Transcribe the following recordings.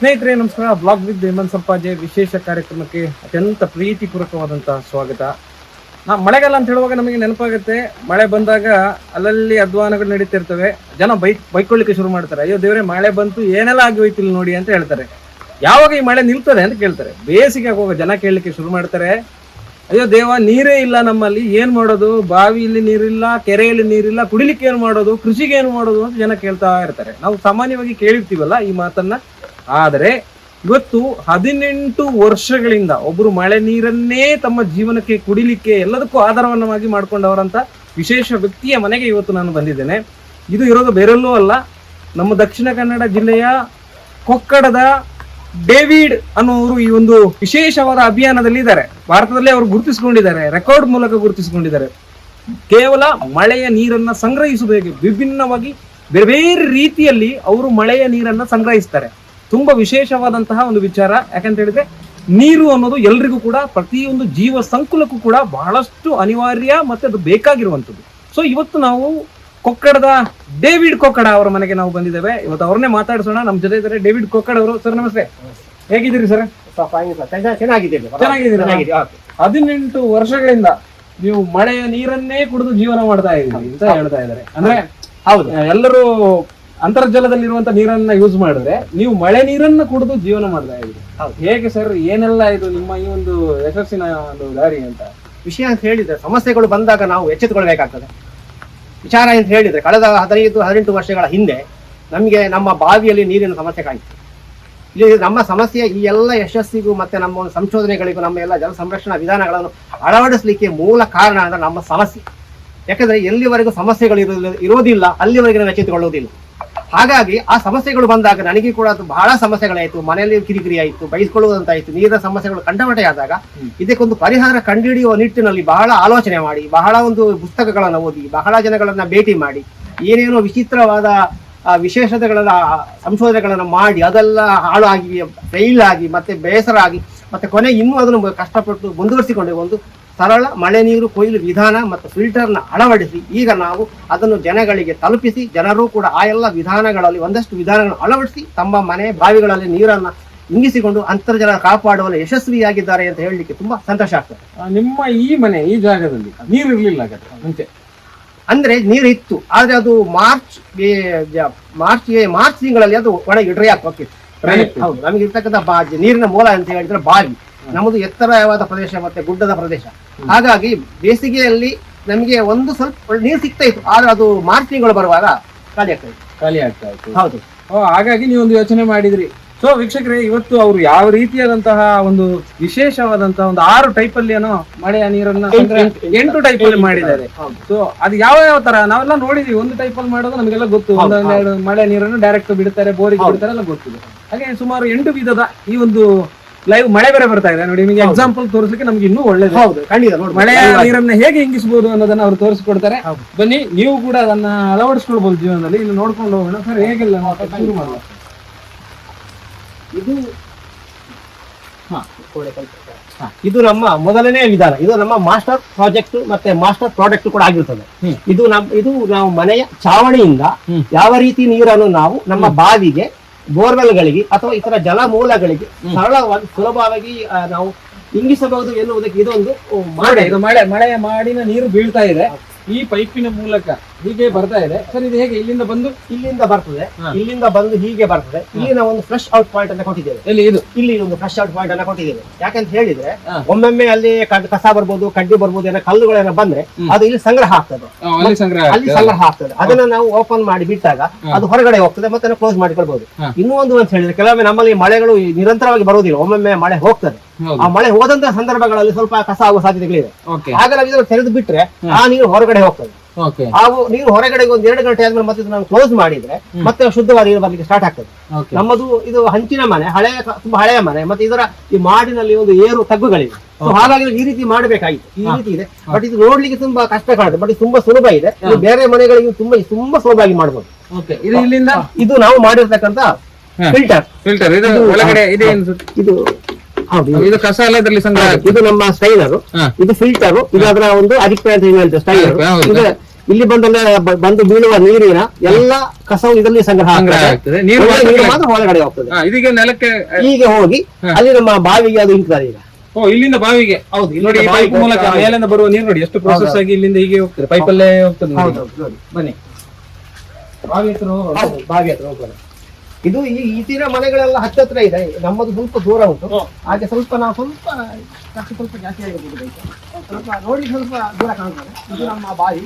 ಸ್ನೇಹಿತರೆ, ನಮಸ್ಕಾರ. Blog with Hemanth Sampaje. ವಿಶೇಷ ಕಾರ್ಯಕ್ರಮಕ್ಕೆ ಅತ್ಯಂತ ಪ್ರೀತಿಪೂರ್ವಕವಾದಂತಹ ಸ್ವಾಗತ. ನಾ, ಮಳೆಗಾಲ ಅಂತ ಹೇಳುವಾಗ ನಮಗೆ ನೆನಪಾಗುತ್ತೆ. ಮಳೆ ಬಂದಾಗ ಅಲ್ಲಲ್ಲಿ ಅಧ್ವಾನಗಳು ನಡೀತಿರ್ತವೆ ಜನ ಬೈಕ್ ಬೈಕೊಳ್ಳಿಕ್ಕೆ ಶುರು ಮಾಡ್ತಾರೆ. ಅಯ್ಯೋ ದೇವರೇ, ಮಳೆ ಬಂತು, ಏನೆಲ್ಲ ಆಗಿ ಹೋಯ್ತಿಲ್ಲ ನೋಡಿ ಅಂತ ಹೇಳ್ತಾರೆ. ಯಾವಾಗ ಈ ಮಳೆ ನಿಲ್ತದೆ ಅಂತ ಕೇಳ್ತಾರೆ. ಬೇಸಿಗೆ ಆಗುವಾಗ ಜನ ಕೇಳಲಿಕ್ಕೆ ಶುರು ಮಾಡ್ತಾರೆ. ಅಯ್ಯೋ ದೇವ, ನೀರೇ ಇಲ್ಲ ನಮ್ಮಲ್ಲಿ. ಏನ್ ಮಾಡೋದು? ಬಾವಿಯಲ್ಲಿ ನೀರಿಲ್ಲ, ಕೆರೆಯಲ್ಲಿ ನೀರಿಲ್ಲ. ಕುಡಿಲಿಕ್ಕೆ ಏನ್ ಮಾಡೋದು? ಕೃಷಿಗೆ ಏನ್ ಮಾಡೋದು? ಅಂತ ಜನ ಕೇಳ್ತಾ ಇರ್ತಾರೆ. ನಾವು ಸಾಮಾನ್ಯವಾಗಿ ಕೇಳಿರ್ತೀವಲ್ಲ ಈ ಮಾತನ್ನ. ಆದರೆ ಇವತ್ತು ಹದಿನೆಂಟು ವರ್ಷಗಳಿಂದ ಒಬ್ಬರು ಮಳೆ ನೀರನ್ನೇ ತಮ್ಮ ಜೀವನಕ್ಕೆ ಕುಡಿಲಿಕ್ಕೆ ಎಲ್ಲದಕ್ಕೂ ಆಧಾರವನ್ನವಾಗಿ ಮಾಡ್ಕೊಂಡವರಂತ ವಿಶೇಷ ವ್ಯಕ್ತಿಯ ಮನೆಗೆ ಇವತ್ತು ನಾನು ಬಂದಿದ್ದೇನೆ. ಇದು ಇರೋದು ಬೇರೆಲ್ಲೂ ಅಲ್ಲ, ನಮ್ಮ ದಕ್ಷಿಣ ಕನ್ನಡ ಜಿಲ್ಲೆಯ ಕೊಕ್ಕಡದ ಡೇವಿಡ್ ಅನ್ನೋರು ಈ ಒಂದು ವಿಶೇಷವಾದ ಅಭಿಯಾನದಲ್ಲಿ ಇದ್ದಾರೆ. ಭಾರತದಲ್ಲೇ ಅವರು ಗುರುತಿಸಿಕೊಂಡಿದ್ದಾರೆ, ರೆಕಾರ್ಡ್ ಮೂಲಕ ಗುರುತಿಸಿಕೊಂಡಿದ್ದಾರೆ. ಕೇವಲ ಮಳೆಯ ನೀರನ್ನ ಸಂಗ್ರಹಿಸುವುದಕ್ಕೆ ವಿಭಿನ್ನವಾಗಿ ಬೇರೆ ಬೇರೆ ರೀತಿಯಲ್ಲಿ ಅವರು ಮಳೆಯ ನೀರನ್ನ ಸಂಗ್ರಹಿಸ್ತಾರೆ. ತುಂಬಾ ವಿಶೇಷವಾದಂತಹ ಒಂದು ವಿಚಾರ. ಯಾಕಂತ ಹೇಳಿದ್ರೆ ನೀರು ಅನ್ನೋದು ಎಲ್ರಿಗೂ ಕೂಡ ಪ್ರತಿಯೊಂದು ಜೀವ ಸಂಕುಲಕ್ಕೂ ಕೂಡ ಬಹಳಷ್ಟು ಅನಿವಾರ್ಯ ಮತ್ತೆ ಅದು ಬೇಕಾಗಿರುವಂಥದ್ದು. ಸೊ ಇವತ್ತು ನಾವು ಕೊಕ್ಕಡದ ಡೇವಿಡ್ ಕೊಕ್ಕಡ ಅವರ ಮನೆಗೆ ನಾವು ಬಂದಿದ್ದೇವೆ. ಇವತ್ತು ಅವ್ರನ್ನೇ ಮಾತಾಡಿಸೋಣ. ನಮ್ಮ ಜೊತೆ ಇದ್ದಾರೆ ಡೇವಿಡ್ ಕೊಕ್ಕಡ ಅವರು. ಸರ್ ನಮಸ್ತೆ. ಹೇಗಿದ್ದೀರಿ ಸರ್? ಚೆನ್ನಾಗಿದ್ದೀರಿ. ಹದಿನೆಂಟು ವರ್ಷಗಳಿಂದ ನೀವು ಮಳೆಯ ನೀರನ್ನೇ ಕುಡಿದು ಜೀವನ ಮಾಡ್ತಾ ಇದ್ದೀರಿ ಅಂತ ಹೇಳ್ತಾ ಇದ್ದಾರೆ. ಅಂದ್ರೆ ಹೌದು. ಎಲ್ಲರೂ ಅಂತರ್ಜಲದಲ್ಲಿರುವಂತ ನೀರನ್ನ ಯೂಸ್ ಮಾಡಿದ್ರೆ ನೀವು ಮಳೆ ನೀರನ್ನ ಕುಡಿದು ಜೀವನ ಮಾಡ್ತಾ ಇದ್ರಿ ಹೌದು. ಹೇಗೆ ಸರ್ ಏನೆಲ್ಲ ಇದು ನಿಮ್ಮ ಈ ಒಂದು ಯಶಸ್ಸಿನ ಒಂದು ದಾರಿ ಅಂತ? ವಿಷಯ ಅಂತ ಹೇಳಿದ್ರೆ ಸಮಸ್ಯೆಗಳು ಬಂದಾಗ ನಾವು ಎಚ್ಚೆತ್ತುಕೊಳ್ಬೇಕಾಗ್ತದೆ ವಿಚಾರ ಅಂತ ಹೇಳಿದ್ರೆ ಕಳೆದ ಹದಿನೈದು ಹದಿನೆಂಟು ವರ್ಷಗಳ ಹಿಂದೆ ನಮಗೆ ನಮ್ಮ ಬಾವಿಯಲ್ಲಿ ನೀರಿನ ಸಮಸ್ಯೆ ಕಾಯಿತು ಇಲ್ಲಿ ನಮ್ಮ ಸಮಸ್ಯೆ ಈ ಎಲ್ಲ ಯಶಸ್ಸಿಗೂ ಮತ್ತೆ ನಮ್ಮ ಒಂದು ಸಂಶೋಧನೆಗಳಿಗೂ ನಮ್ಮ ಎಲ್ಲ ಜಲ ಸಂರಕ್ಷಣಾ ವಿಧಾನಗಳನ್ನು ಅಳವಡಿಸಲಿಕ್ಕೆ ಮೂಲ ಕಾರಣ ಅಂದ್ರೆ ನಮ್ಮ ಸಮಸ್ಯೆ. ಯಾಕಂದ್ರೆ ಎಲ್ಲಿವರೆಗೂ ಸಮಸ್ಯೆಗಳು ಇರೋದಿಲ್ಲ ಅಲ್ಲಿವರೆಗೆ ನಾವು ಎಚ್ಚೆತ್ತುಕೊಳ್ಳುವುದಿಲ್ಲ ಹಾಗಾಗಿ ಆ ಸಮಸ್ಯೆಗಳು ಬಂದಾಗ ನನಗೆ ಕೂಡ ಅದು ಬಹಳ ಸಮಸ್ಯೆಗಳಾಯಿತು ಮನೆಯಲ್ಲಿ ಕಿರಿಕಿರಿ ಆಯಿತು ಬೈಸ್ಕೊಳ್ಳುವುದಂತಾಯಿತು ನೀರಿನ ಸಮಸ್ಯೆಗಳು ಕಂಡಮಟೆ ಆದಾಗ ಇದಕ್ಕೊಂದು ಪರಿಹಾರ ಕಂಡುಹಿಡಿಯುವ ನಿಟ್ಟಿನಲ್ಲಿ ಬಹಳ ಆಲೋಚನೆ ಮಾಡಿ ಬಹಳ ಒಂದು ಪುಸ್ತಕಗಳನ್ನು ಓದಿ ಬಹಳ ಜನಗಳನ್ನ ಭೇಟಿ ಮಾಡಿ ಏನೇನೋ ವಿಚಿತ್ರವಾದ ಆ, ವಿಶೇಷತೆಗಳನ್ನ ಸಂಶೋಧನೆಗಳನ್ನು ಮಾಡಿ ಅದೆಲ್ಲ ಹಾಳಾಗಿ ಫೈಲ್ ಆಗಿ ಮತ್ತೆ ಬೇಸರ ಆಗಿ ಮತ್ತೆ ಕೊನೆ ಇನ್ನೂ ಅದನ್ನು ಕಷ್ಟಪಟ್ಟು ಮುಂದುವರಿಸಿಕೊಂಡೆ ಒಂದು ಸರಳ ಮಳೆ ನೀರು ಕೊಯ್ಲು ವಿಧಾನ ಮತ್ತು ಫಿಲ್ಟರ್ನ ಅಳವಡಿಸಿ ಈಗ ನಾವು ಅದನ್ನು ಜನಗಳಿಗೆ ತಲುಪಿಸಿ ಜನರು ಕೂಡ ಆ ಎಲ್ಲ ವಿಧಾನಗಳಲ್ಲಿ ಒಂದಷ್ಟು ವಿಧಾನಗಳನ್ನು ಅಳವಡಿಸಿ ತಮ್ಮ ಮನೆ ಬಾವಿಗಳಲ್ಲಿ ನೀರನ್ನ ಇಂಗಿಸಿಕೊಂಡು ಅಂತರ್ಜಲ ಕಾಪಾಡುವಲ್ಲಿ ಯಶಸ್ವಿಯಾಗಿದ್ದಾರೆ ಅಂತ ಹೇಳಲಿಕ್ಕೆ ತುಂಬಾ ಸಂತೋಷ ಆಗ್ತದೆ. ನಿಮ್ಮ ಈ ಮನೆ ಈ ಜಾಗದಲ್ಲಿ ನೀರು ಇರಲಿಲ್ಲ ಮುಂಚೆ ಅಂದ್ರೆ ನೀರು ಇತ್ತು ಆದ್ರೆ ಅದು ಮಾರ್ಚ್ ಮಾರ್ಚ್ ಮಾರ್ಚ್ ತಿಂಗಳಲ್ಲಿ ಅದು ಒಳಗೆ ಡ್ರೈ ಆಗಿ ಹೋಗ್ತಿತ್ತು. Dry ಆಗ್ತಿತ್ತು. ಹೌದು ನಮಗೆ ಇರ್ತಕ್ಕಂಥ ಬಾಜಿ ನೀರಿನ ಮೂಲ ಅಂತ ಹೇಳಿದ್ರೆ ಬಾವಿ. ನಮ್ಮದು ಎತ್ತರವಾದ ಪ್ರದೇಶ ಮತ್ತೆ ಗುಡ್ಡದ ಪ್ರದೇಶ. ಹಾಗಾಗಿ ಬೇಸಿಗೆಯಲ್ಲಿ ನಮಗೆ ಒಂದು ಸ್ವಲ್ಪ ನೀರು ಸಿಗ್ತಾ ಇತ್ತು. ಆದ್ರೆ ಅದು ಮಾರ್ಚ್ ತಿಂಗಳು ಬರುವಾಗ ಖಾಲಿ ಆಗ್ತಾ ಇತ್ತು. ಖಾಲಿ ಆಗ್ತಾ ಇತ್ತು. ಹೌದು. ಓ, ಹಾಗಾಗಿ ನೀವು ಒಂದು ಯೋಚನೆ ಮಾಡಿದ್ರಿ. ಸೊ ವೀಕ್ಷಕರೇ ಇವತ್ತು ಅವರು ಯಾವ ರೀತಿಯಾದಂತಹ ಒಂದು ವಿಶೇಷವಾದಂತಹ ಒಂದು ಆರು ಟೈಪ್ ಅಲ್ಲಿ ಏನೋ ಮಳೆಯ ನೀರನ್ನ ಎಂಟು- ಟೈಪ್ ಅಲ್ಲಿ ಮಾಡಿದ್ದಾರೆ. ಹೌದು. ಸೊ ಅದು ಯಾವ ಯಾವ ತರ? ನಾವೆಲ್ಲ ನೋಡಿದೀವಿ. ಒಂದು ಟೈಪ್ ಅಲ್ಲಿ ಮಾಡೋದು ನಮಗೆಲ್ಲ ಗೊತ್ತು. ಒಂದೊಂದೆರಡು ಮಳೆ ನೀರನ್ನು ಡೈರೆಕ್ಟ್ ಬಿಡ್ತಾರೆ ಬೋರಿಗೆ. ಬಿಡ್ತಾರೆ ಎಲ್ಲ ಗೊತ್ತಿದೆ ಹಾಗೆ ಸುಮಾರು ಎಂಟು ವಿಧದ ಈ ಒಂದು ಲೈವ್ ಮಳೆ ಬೇರೆ ಬರ್ತಾ ಇದೆ. ನೋಡಿ ನಿಮಗೆ. ಎಕ್ಸಾಂಪಲ್ ತೋರಿಸಲಿಕ್ಕೆ ನಮ್ಗೆ ಇನ್ನೂ ಒಳ್ಳೇದು. ಹೌದು ಖಂಡಿತ. ನೋಡಿ ಮಳೆ ನೀರನ್ನ ಹೇಗೆ ಇಂಗಿಸಬಹುದು ಅನ್ನೋದನ್ನ ಅವ್ರು ತೋರಿಸ್ಕೊಡ್ತಾರೆ. ಬನ್ನಿ ನೀವು ಕೂಡ ಅದನ್ನ ಅಳವಡಿಸ್ಕೊಳ್ಬಹುದು ಜೀವನದಲ್ಲಿ. ಇಲ್ಲಿ ನೋಡ್ಕೊಂಡು ಹೋಗೋಣ. ಸರ್ ಹೇಗಿಲ್ಲ ಶುರು ಮಾಡುವ ಇದು. ಇದು ನಮ್ಮ ಮೊದಲನೇ ವಿಧಾನ. ಇದು ನಮ್ಮ ಮಾಸ್ಟರ್ ಪ್ರಾಜೆಕ್ಟ್ ಮತ್ತೆ ಮಾಸ್ಟರ್ ಪ್ರಾಡಕ್ಟ್ ಕೂಡ ಆಗಿರ್ತದೆ. ಇದು ನಮ್ ಇದು ನಾವು ಮನೆಯ ಚಾವಣಿಯಿಂದ ಯಾವ ರೀತಿ ನೀರನ್ನು ನಾವು ನಮ್ಮ ಬಾವಿಗೆ ಬೋರ್ವೆಲ್ಗಳಿಗೆ ಅಥವಾ ಇತರ ಜಲ ಮೂಲಗಳಿಗೆ ಸರಳವಾಗಿ ಸುಲಭವಾಗಿ ನಾವು ಇಂಗಿಸಬಹುದು ಎನ್ನುವುದಕ್ಕೆ ಇದೊಂದು ಮಾಡಿ ಇದು ಮಳೆ ಮಳೆಯ ಮಾಡಿನ ನೀರು ಬೀಳ್ತಾ ಇದೆ. ಈ ಪೈಪಿನ ಮೂಲಕ ಹೀಗೆ ಬರ್ತಾ ಇದೆ. ಸರ್ ಇದು ಹೇಗೆ ಇಲ್ಲಿಂದ ಬಂದು? ಇಲ್ಲಿಂದ ಬರ್ತದೆ. ಇಲ್ಲಿಂದ ಬಂದು ಹೀಗೆ ಬರ್ತದೆ. ಇಲ್ಲಿ ನಾವು ಒಂದು ಫ್ರೆಶ್ ಔಟ್ ಪಾಯಿಂಟ್ ಅನ್ನ ಕೊಟ್ಟಿದ್ದೇವೆ. ಇಲ್ಲಿ ಇದು? ಇಲ್ಲಿ ಒಂದು ಫ್ರೆಶ್ ಔಟ್ ಪಾಯಿಂಟ್ ಅನ್ನ ಕೊಟ್ಟಿದ್ದೇವೆ. ಯಾಕಂತ ಹೇಳಿದ್ರೆ ಒಮ್ಮೊಮ್ಮೆ ಅಲ್ಲಿ ಕಸ ಬರ್ಬೋದು ಕಡ್ಡಿ ಬರ್ಬೋದು ಏನೋ ಕಲ್ಲುಗಳೇನ ಬಂದ್ರೆ ಅದು ಇಲ್ಲಿ ಸಂಗ್ರಹ ಆಗ್ತದೆ. ಅಲ್ಲಿ ಸಂಗ್ರಹ ಆಗ್ತದೆ. ಅದನ್ನ ನಾವು ಓಪನ್ ಮಾಡಿ ಬಿಟ್ಟಾಗ ಅದು ಹೊರಗಡೆ ಹೋಗ್ತದೆ ಮತ್ತೆ ಕ್ಲೋಸ್ ಮಾಡಿಕೊಳ್ಬಹುದು. ಇನ್ನೂ ಒಂದು ಅಂತ ಹೇಳಿದ್ರೆ ಕೆಲವೊಮ್ಮೆ ನಮ್ಮಲ್ಲಿ ಮಳೆಗಳು ನಿರಂತರವಾಗಿ ಬರುವುದಿಲ್ಲ. ಒಮ್ಮೊಮ್ಮೆ ಮಳೆ ಹೋಗ್ತದೆ. ಆ ಮಳೆ ಹೋದಂತ ಸಂದರ್ಭಗಳಲ್ಲಿ ಸ್ವಲ್ಪ ಕಸ ಆಗುವ ಸಾಧ್ಯತೆಗಳಿದೆ ಆಗ ನಾವು ತೆರೆದು ಬಿಟ್ರೆ ಆ ನೀರು ಹೊರಗಡೆ ಹೋಗ್ತದೆ. ಹಾಗೂ ನೀರು ಹೊರಗಡೆ ಒಂದು ಎರಡು ಗಂಟೆ ಆದ್ಮೇಲೆ ಮತ್ತೆ ನಾವು ಕ್ಲೋಸ್ ಮಾಡಿದ್ರೆ ಮತ್ತೆ ಶುದ್ಧವಾದ ನೀರು ಬರ್ಲಿಕ್ಕೆ ಸ್ಟಾರ್ಟ್ ಆಗ್ತದೆ. ನಮ್ಮದು ಇದು ಹಂಚಿನ ಮನೆ ಹಳೆಯ ತುಂಬಾ ಹಳೆಯ ಮನೆ ಮತ್ತೆ ಇದರ ಈ ಮಾಡಿನಲ್ಲಿ ಒಂದು ಏರು ತಗ್ಗುಗಳಿವೆ. ಹಾಗಾಗಿ ಈ ರೀತಿ ಮಾಡಬೇಕಾಗಿತ್ತು. ಈ ರೀತಿ ಇದೆ. ಬಟ್ ಇದು ನೋಡ್ಲಿಕ್ಕೆ ತುಂಬಾ ಕಷ್ಟ ಕಾಣುತ್ತೆ. ಬಟ್ ಇದು ತುಂಬಾ ಸುಲಭ ಇದೆ. ಬೇರೆ ಮನೆಗಳಿಗೆ ತುಂಬಾ ತುಂಬಾ ಸುಲಭವಾಗಿ ಮಾಡಬಹುದು ಇದು ಇಲ್ಲಿಂದ? ಇದು ನಾವು ಮಾಡಿರ್ತಕ್ಕಂತ ಫಿಲ್ಟರ್ ಫಿಲ್ಟರ್ ಇದು ಒಳಗಡೆ ಇದೆ ಇದು ಹೌದು. ಇದು- ಕಸ ಎಲ್ಲ ಇದರಲ್ಲಿ ಸಂಗ್ರಹ. ಇದು ನಮ್ಮ ಸ್ಟೈಲರ್ ಹಾ. ಇದು ಫಿಲ್ಟರ್ ಇದು ಅದರ ಒಂದು ಅಡಿಕೆ ಅಂತ ಏನ್ ಹೇಳ್ತೇವೆ ಸ್ಟೈಲರ್ ಹೌದು. ಇದು ಇಲ್ಲಿ ಬಂದ ಬಂದು ಬೀಳುವ ನೀರಿನ ಎಲ್ಲ ಕಸವು ಇದರಲ್ಲಿ ಸಂಗ್ರಹ ಸಂಗ್ರಹ ಆಗ್ತದೆ. ಆಗ್ತದೆ ನೀರು ಒಳ್ಳೆ ನೀರು ಮಾತ್ರ- ಹೊರಗಡೆ ಹೋಗ್ತದೆ. ಹಾ, ಇದೀಗ ನೆಲಕ್ಕೆ ಹೀಗೆ ಹೋಗಿ ಅಲ್ಲಿ ನಮ್ಮ ಬಾವಿಗೆ ಅದು ಇಂಕ್ತಾರೆ ಈಗ. ಓ ಇಲ್ಲಿಂದ ಬಾವಿಗೆ. ಹೌದು ನೋಡಿ ಈ ಪೈಪ್ ಮೂಲಕ ಮೇಲಿಂದ ಬರುವ ನೀರು ನೋಡಿ ಎಷ್ಟು ಪ್ರೋಸೆಸ್ ಆಗಿ ಇಲ್ಲಿಂದ ಹೀಗೆ ಹೋಗ್ತದೆ. ಪೈಪಲ್ಲೇ ಹೋಗ್ತದೆ ನೋಡಿ. ಬನ್ನಿ. ಬಾವಿ ಹತ್ರ ಬಾವಿ ಹತ್ರ ಹೋಗೋಣ. ಇದು ಈ ಈತಿನ ಮನೆಗಳೆಲ್ಲ ಹತ್ತತ್ರ ಇದೆ. ನಮ್ಮದು ಸ್ವಲ್ಪ ದೂರ ಉಂಟು. ಹಾಗೆ ಸ್ವಲ್ಪ ನಾವು ಸ್ವಲ್ಪ ಖರ್ಚು ಸ್ವಲ್ಪ ಜಾಸ್ತಿ ಆಗಿರ್ಬೋದು. ಸ್ವಲ್ಪ ನೋಡಿ ಸ್ವಲ್ಪ ದೂರ ಕಾಣ್ತದೆ. ಇದು ನಮ್ಮ ಬಾಯಿ.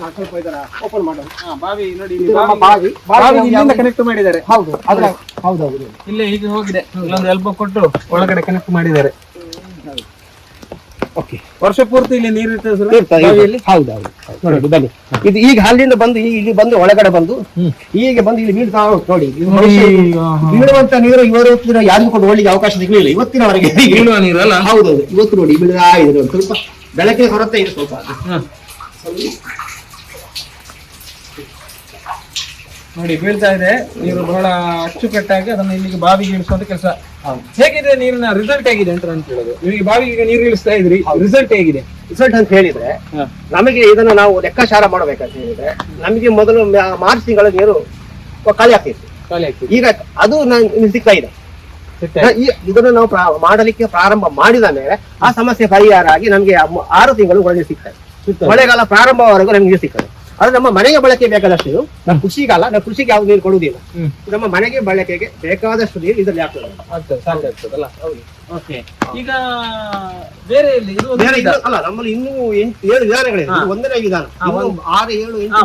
ನಾವು ಸ್ವಲ್ಪ ಇದರ ಓಪನ್ ಬಾವಿ ನೋಡಿ ನಮ್ಮ ಬಾವಿ. ಬಾವಿ ಇಲ್ಲಿಂದ ಕನೆಕ್ಟ್ ಮಾಡಿದ್ದಾರೆ. ಹೌದು. ಅದ್ರ ಹೌದು ಹೌದು. ಇಲ್ಲೇ ಹೀಗೆ ಹೋಗಿದೆ. ಇಲ್ಲೊಂದು ಎಲ್ಬೋ ಕೊಟ್ಟು ಒಳಗಡೆ ಕನೆಕ್ಟ್ ಮಾಡಿದ್ದಾರೆ. ಓಕೆ. ವರ್ಷ ಪೂರ್ತಿ ಇಲ್ಲಿ ನೀರು ಇರ್ತದೆ ಸರ್? ಹೌದು ಹೌದು. ನೋಡಿ ಬನ್ನಿ. ಇದು ಈಗ ಅಲ್ಲಿಂದ ಬಂದು ಇಲ್ಲಿ ಬಂದು ಒಳಗಡೆ ಬಂದು. ಹೀಗೆ ಬಂದು ಇಲ್ಲಿ ಬೀಳ್ತಾ ನೋಡಿ. ಬೀಳುವಂತ ನೀರು ಇವತ್ತಿನ ಯಾರಿಗೂ ಕೊಂಡು ಒಳ್ಳಿಗೆ ಅವಕಾಶ ಸಿಗಲಿಲ್ಲ. ಇವತ್ತಿನವರೆಗೆ ಬೀಳುವ ನೀರಲ್ಲ ಹೌದು ಹೌದೌದು ಇವತ್ತು ನೋಡಿ ಬೀಳ ಇದೆ ಸ್ವಲ್ಪ ಬೆಳಕಿನ ಹೊರತೆ ಇದೆ ಸ್ವಲ್ಪ ಹಾ. ನೋಡಿ ಬೀಳ್ತಾ ಇದೆ. ನೀರು ಬಹಳ ಅಚ್ಚುಕಟ್ಟಾಗಿ ಅದನ್ನ ಇಲ್ಲಿಗೆ ಬಾವಿಗೆ ಇಳಿಸುವಂತ ಕೆಲಸ. ಹೇಗಿದೆ ನೀರಿನ ರಿಸಲ್ಟ್ ಹೇಗಿದೆ ಅಂತ ನಾನು ಕೇಳೋದು. ನಿಮಗೆ ಬಾವಿಗೆ ಈಗ ನೀರು ಇಳಿಸ್ತಾ ಇದ್ರಿ. ರಿಸಲ್ಟ್ ಹೇಗಿದೆ? ರಿಸಲ್ಟ್ ಅಂತ ಹೇಳಿದ್ರೆ ನಮಗೆ ಇದನ್ನ ನಾವು ಲೆಕ್ಕಾಚಾರ ಮಾಡಬೇಕಂತ ಹೇಳಿದ್ರೆ ನಮಗೆ ಮೊದಲು ಮಾರ್ಚ್ ತಿಂಗಳ ನೀರು ಖಾಲಿ ಆಗ್ತಿತ್ತು. ಖಾಲಿ ಈಗ ಅದು ನಾನು ಸಿಗ್ತಾ ಇದೆ. ಇದನ್ನು ನಾವು ಮಾಡಲಿಕ್ಕೆ ಪ್ರಾರಂಭ ಮಾಡಿದ ಮೇಲೆ ಆ ಸಮಸ್ಯೆ ಪರಿಹಾರ ಆಗಿ ನಮಗೆ ಆರು ತಿಂಗಳು ಒಳ್ಳೆ ಸಿಗ್ತದೆ. ಮಳೆಗಾಲ ಪ್ರಾರಂಭವರೆಗೂ ನಮಗೆ ಸಿಗ್ತದೆ. ಅದು ನಮ್ಮ ಮನೆಗೆ ಬಳಕೆ ಬೇಕಾದಷ್ಟು ಇದು. ನಮ್ಮ ಕೃಷಿಗಾಲ ನಾವು ಕೃಷಿಗೆ ಯಾವ ನೀರು ಕೊಡುವುದಿಲ್ಲ. ನಮ್ಮ ಮನೆಗೆ ಬಳಕೆಗೆ ಬೇಕಾದಷ್ಟು ನೀರು ಇದರಲ್ಲಿ ಹಾಕ್ತದೆ ಈಗ ಬೇರೆ ಅಲ್ಲ ನಮ್ಮಲ್ಲಿ ಇನ್ನೂ ಎಂಟು ಏಳು ವಿಧಾನಗಳಿವೆ ಒಂದನೇ ವಿಧಾನ. ಆರು ಏಳು ಎಂಟು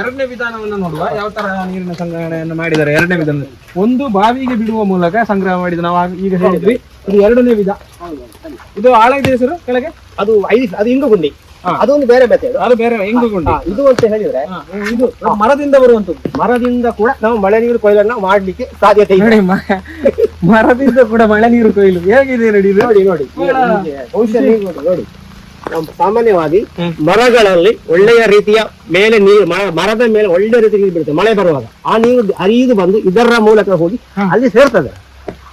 ಎರಡನೇ ವಿಧಾನವನ್ನು ನೋಡುವ. ಯಾವ ತರ ನೀರಿನ ಸಂಗ್ರಹಣೆಯನ್ನು ಮಾಡಿದ್ದಾರೆ ಎರಡನೇ ವಿಧಾನ ಒಂದು ಬಾವಿಗೆ ಬಿಡುವ ಮೂಲಕ ಸಂಗ್ರಹ ಮಾಡಿದ ನಾವು ಈಗ ಹೇಳಿದ್ವಿ. ಇದು ಎರಡನೇ ವಿಧ. ಇದು ಆಳ ಇದೆ ಸರ್ ಕೆಳಗೆ? ಅದು ಐದು ಅದು ಇಂಗು ಗುಂಡಿ. ಅದೊಂದು ಬೇರೆ ಮೆಥಡ್ ಅದು. ಬೇರೆ ಹೆಂಗುಗೊಂಡು ಇದು ಅಂತ ಹೇಳಿದ್ರೆ ಇದು ಮರದಿಂದ ಬರುವಂತದ್ದು ಮರದಿಂದ ಕೂಡ ನಾವು ಮಳೆ ನೀರು ಕೊಯ್ಲನ್ನ ಮಾಡ್ಲಿಕ್ಕೆ ಸಾಧ್ಯತೆ ಇದೆ. ಮರದಿಂದ ಕೂಡ ಮಳೆ ನೀರು ಕೊಯ್ಲು. ಹೇಗಿದೆ ನೋಡಿ ನೋಡಿ ನೋಡಿ. ನೋಡಿ ಸಾಮಾನ್ಯವಾಗಿ ಮರಗಳಲ್ಲಿ ಒಳ್ಳೆಯ ರೀತಿಯ ಮೇಲೆ ನೀರು ಮರದ ಮೇಲೆ ಒಳ್ಳೆಯ ರೀತಿ ನೀರು ಬೀಳುತ್ತೆ ಮಳೆ ಬರುವಾಗ. ಆ ನೀರು ಹರಿದು ಬಂದು ಇದರ ಮೂಲಕ ಹೋಗಿ ಅಲ್ಲಿ ಸೇರ್ತದೆ.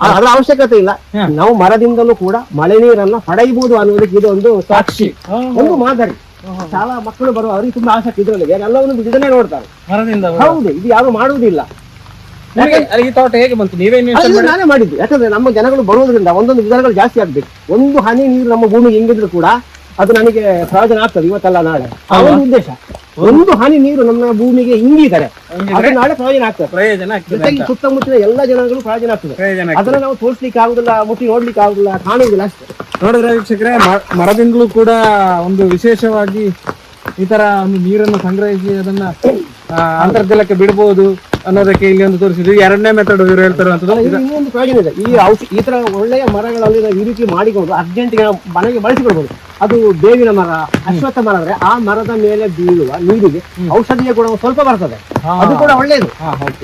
ಅದರ ಅವಶ್ಯಕತೆ ಇಲ್ಲ. ನಾವು ಮರದಿಂದಲೂ ಕೂಡ ಮಳೆ ನೀರನ್ನ ಪಡೆಯಬಹುದು ಅನ್ನೋದಕ್ಕೆ ಇದು ಒಂದು ಸಾಕ್ಷಿ. ಒಂದು ಮಾದರಿ. ಶಾಲಾ ಮಕ್ಕಳು ಬರುವ ಅವರಿಗೆ ತುಂಬಾ ಆಸಕ್ತಿ ಇದರಲ್ಲಿ ಎಲ್ಲವನ್ನು ಇದನ್ನೇ ನೋಡ್ತಾರೆ. ಹೌದು ಇದು ಯಾರು ಮಾಡುವುದಿಲ್ಲ. ಈ ತೋಟ ಹೇಗೆ ಬಂತು? ನೀವೇ ನಾನೇ ಮಾಡಿದ್ದು. ಯಾಕಂದ್ರೆ ನಮ್ಮ ಜನಗಳು ಬರುವುದರಿಂದ ಒಂದೊಂದು ವಿಧಾನಗಳು ಜಾಸ್ತಿ ಆಗ್ಬೇಕು. ಒಂದು ಹನಿ ನೀರು ನಮ್ಮ ಭೂಮಿಗೆ ಹೆಂಗಿದ್ರು ಕೂಡ ಅದು ನನಗೆ ಪ್ರಯೋಜನ ಆಗ್ತದೆ ಇವತ್ತಲ್ಲ ನಾಳೆ. ಆ ಒಂದು ಉದ್ದೇಶ. ಒಂದು ಹನಿ ನೀರು ನಮ್ಮ ಭೂಮಿಗೆ ಹಿಂಗಿದ್ದಾರೆ ಅದು ನಾಳೆ ಪ್ರಯೋಜನ ಆಗ್ತದೆ. ಪ್ರಯೋಜನ ಜೊತೆಗೆ. ಸುತ್ತಮುತ್ತಲಿನ ಎಲ್ಲ ಜನಗಳು ಪ್ರಯೋಜನ ಆಗ್ತದೆ. ಅದನ್ನ ನಾವು ತೋರಿಸ್ಲಿಕ್ಕೆ ಆಗುದಿಲ್ಲ ಮುಟ್ಟಿ ನೋಡ್ಲಿಕ್ಕೆ ಆಗುದಿಲ್ಲ ಕಾಣುವುದಿಲ್ಲ ಅಷ್ಟೇ. ನೋಡಿದ್ರೆ ವೀಕ್ಷಕರೇ ಮರದಿಂದಲೂ ಕೂಡ ಒಂದು ವಿಶೇಷವಾಗಿ ಈ ತರ ಒಂದು ನೀರನ್ನು ಸಂಗ್ರಹಿಸಿ ಅದನ್ನ ಅಂತರ್ಜಲಕ್ಕೆ ಬಿಡಬಹುದು ಅನ್ನೋದಕ್ಕೆ ಇಲ್ಲಿ ಒಂದು ತೋರಿಸಿದ್ವಿ. ಎರಡನೇ ಮೆಥಡ್ ಇವರು ಹೇಳ್ತಾರಂತದ್ದು ಇದು ಇನ್ನೊಂದು ಪ್ರಯೋಜನ ಇದೆ. ಈ ಔಷಧ ಈ ತರ ಒಳ್ಳೆಯ ಮರಗಳಲ್ಲಿ ನಾವು ಈ ರೀತಿ ಮಾಡಿಕೊಂಡು ಅರ್ಜೆಂಟ್ಗೆ ಮನೆಗೆ ಬಳಸಿಕೊಳ್ಬಹುದು ಅದು ಬೇವಿನ ಮರ ಅಶ್ವತ್ಥ ಮರ ಅಂದ್ರೆ ಆ ಮರದ ಮೇಲೆ ಬೀಳುವ ನೀರಿಗೆ ಔಷಧೀಯ ಗುಣ ಸ್ವಲ್ಪ ಬರ್ತದೆ. ಅದು ಕೂಡ ಒಳ್ಳೆಯದು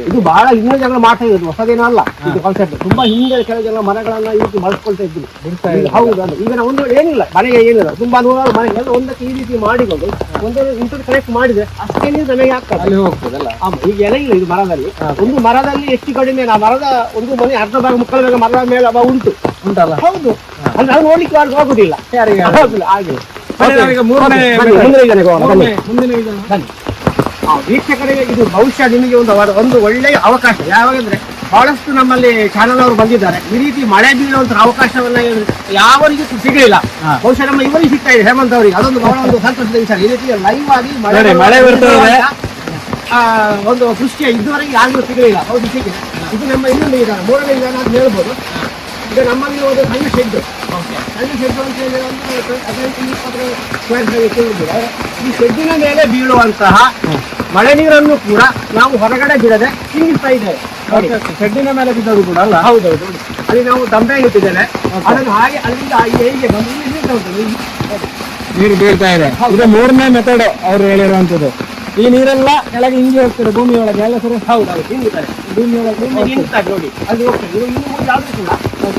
ಇದು ಬಹಳ ಹಿಂದಿನ ಜನ ಮಾಡ್ತಾ ಇದ್ರು ಹೊಸದೇನಲ್ಲ ಇದು ಕಾನ್ಸೆಪ್ಟ್ ತುಂಬಾ ಹಿಂದೆ ಕೆಲವು ಜನ ಮರಗಳನ್ನ ಈ ರೀತಿ ಬಳಸ್ಕೊಳ್ತಾ ಇದ್ರು. ಹೌದು ಈಗ ನಾವು ಒಂದು ಏನಿಲ್ಲ ಮನೆಗೆ ಏನಿಲ್ಲ. ತುಂಬಾ ನೂರಾರು ಎಲ್ಲ ಒಂದಕ್ಕೆ ಈ ರೀತಿ ಮಾಡಿಕೊಂಡು ಒಂದೇ ಇಂಟರ್ ಕನೆಕ್ಟ್ ಮಾಡಿದ್ರೆ ಅಷ್ಟೇ ನೀರು ನಮಗೆ ಆಗ್ತದೆ. ಅಲ್ಲಿ ಹೋಗ್ತದಲ್ಲ? ಈಗ ಎಲೆ ಇಲ್ಲ ಇದು ಮರದಲ್ಲಿ. ಒಂದು ಮರದಲ್ಲಿ ಹೆಚ್ಚು ಕಡಿಮೆ ಆ ಮರದ ಒಂದು ಮನೆ ಅರ್ಧ ಭಾಗ ಮುಕ್ಕಳ ಮರದ ಮೇಲೆ ಉಂಟು. ಉಂಟಲ್ಲ? ಹೌದು. ಅಂದ್ರೆ ನಾವು ನೋಡ್ಲಿಕ್ಕೆ ಆಗುದಿಲ್ಲ. ಆಗುದಿಲ್ಲ? ವೀಕ್ಷಕರಿಗೆ ಇದು ಭವಿಷ್ಯ ನಿಮಗೆ ಒಂದು ಒಂದು ಒಳ್ಳೆಯ ಅವಕಾಶ. ಯಾವಾಗಂದ್ರೆ ಬಹಳಷ್ಟು ನಮ್ಮಲ್ಲಿ ಚಾನಲ್ ಅವರು ಬಂದಿದ್ದಾರೆ. ಈ ರೀತಿ ಮಳೆ ಬೀಳುವಂತ ಅವಕಾಶವನ್ನ ಯಾವರಿಗೂ ಸಿಗಲಿಲ್ಲ. ಬಹುಶಃ ನಮ್ಮ ಇವರಿಗೆ ಸಿಗ್ತಾ ಇದೆ ಹೇಮಂತ್ ಅವರಿಗೆ. ಅದೊಂದು ಬಹಳ ಒಂದು ಸಂತೋಷದ ವಿಚಾರ. ಈ ರೀತಿ ಲೈವ್ ಆಗಿ ಮಳೆ ಒಂದು ಸೃಷ್ಟಿಯ ಇದುವರೆಗೆ ಯಾರಿಗೂ ಸಿಗಲಿಲ್ಲ. ಹೌದು ಸಿಕ್ಕಿದೆ ಇದು ನಮ್ಮ ಇನ್ನೊಂದು ವಿಧಾನ ಮೂರನೇ ವಿಧಾನ ಅಂತ ಹೇಳ್ಬೋದು. ಈಗ ನಮ್ಮಲ್ಲಿ ಒಂದು ಸಣ್ಣ ಶೆಡ್ ಸಣ್ಣ ಶೆಡ್ ಅಂತ ಹೇಳಿದ್ರೆ ಒಂದು ಹದಿನೈದು ಇಪ್ಪತ್ತು ಸ್ಕ್ವೇರ್ ಫೀಟ್ ಈ ಶೆಡ್ಡಿನ ಮೇಲೆ ಬೀಳುವಂತಹ ಮಳೆ ನೀರನ್ನು ಕೂಡ ನಾವು ಹೊರಗಡೆ ಬಿಡದೆ ಹಿಂಗಿಸ್ತಾ ಇದ್ದೇವೆ. ಶೆಡ್ಡಿನ ಮೇಲೆ ಬಿದ್ದರು ಕೂಡ ಅಲ್ಲ? ಹೌದೌದು. ಅಲ್ಲಿ ನಾವು ದಂಬೆ ಇಟ್ಟಿದ್ದೇವೆ. ಅದನ್ನು ಹಾಗೆ ಅಲ್ಲಿಂದ ಹೇಗೆ ಬಂದು ನೀರು ಬೀಳ್ತಾ ಇದೆ. ಇದು ಮೂರನೇ ಮೆಥಡ್ ಅವ್ರು ಹೇಳಿರುವಂತದ್ದು ಈ ನೀರೆಲ್ಲ ಕೆಳಗೆ ಹಿಂಗೆ ಹೋಗ್ತದೆ ಭೂಮಿ ಒಳಗೆ ಎಲ್ಲ ಸರಿ? ಹೌದು ಹಿಂಗಿದ್ದಾರೆ. ಭೂಮಿ ಒಳಗೆ ನೋಡಿ. ಅಲ್ಲಿ ಹೋಗ್ತದೆ ಇದು ಇನ್ನು ಮುಂದೆ ಆದ್ರೂ ಕೂಡ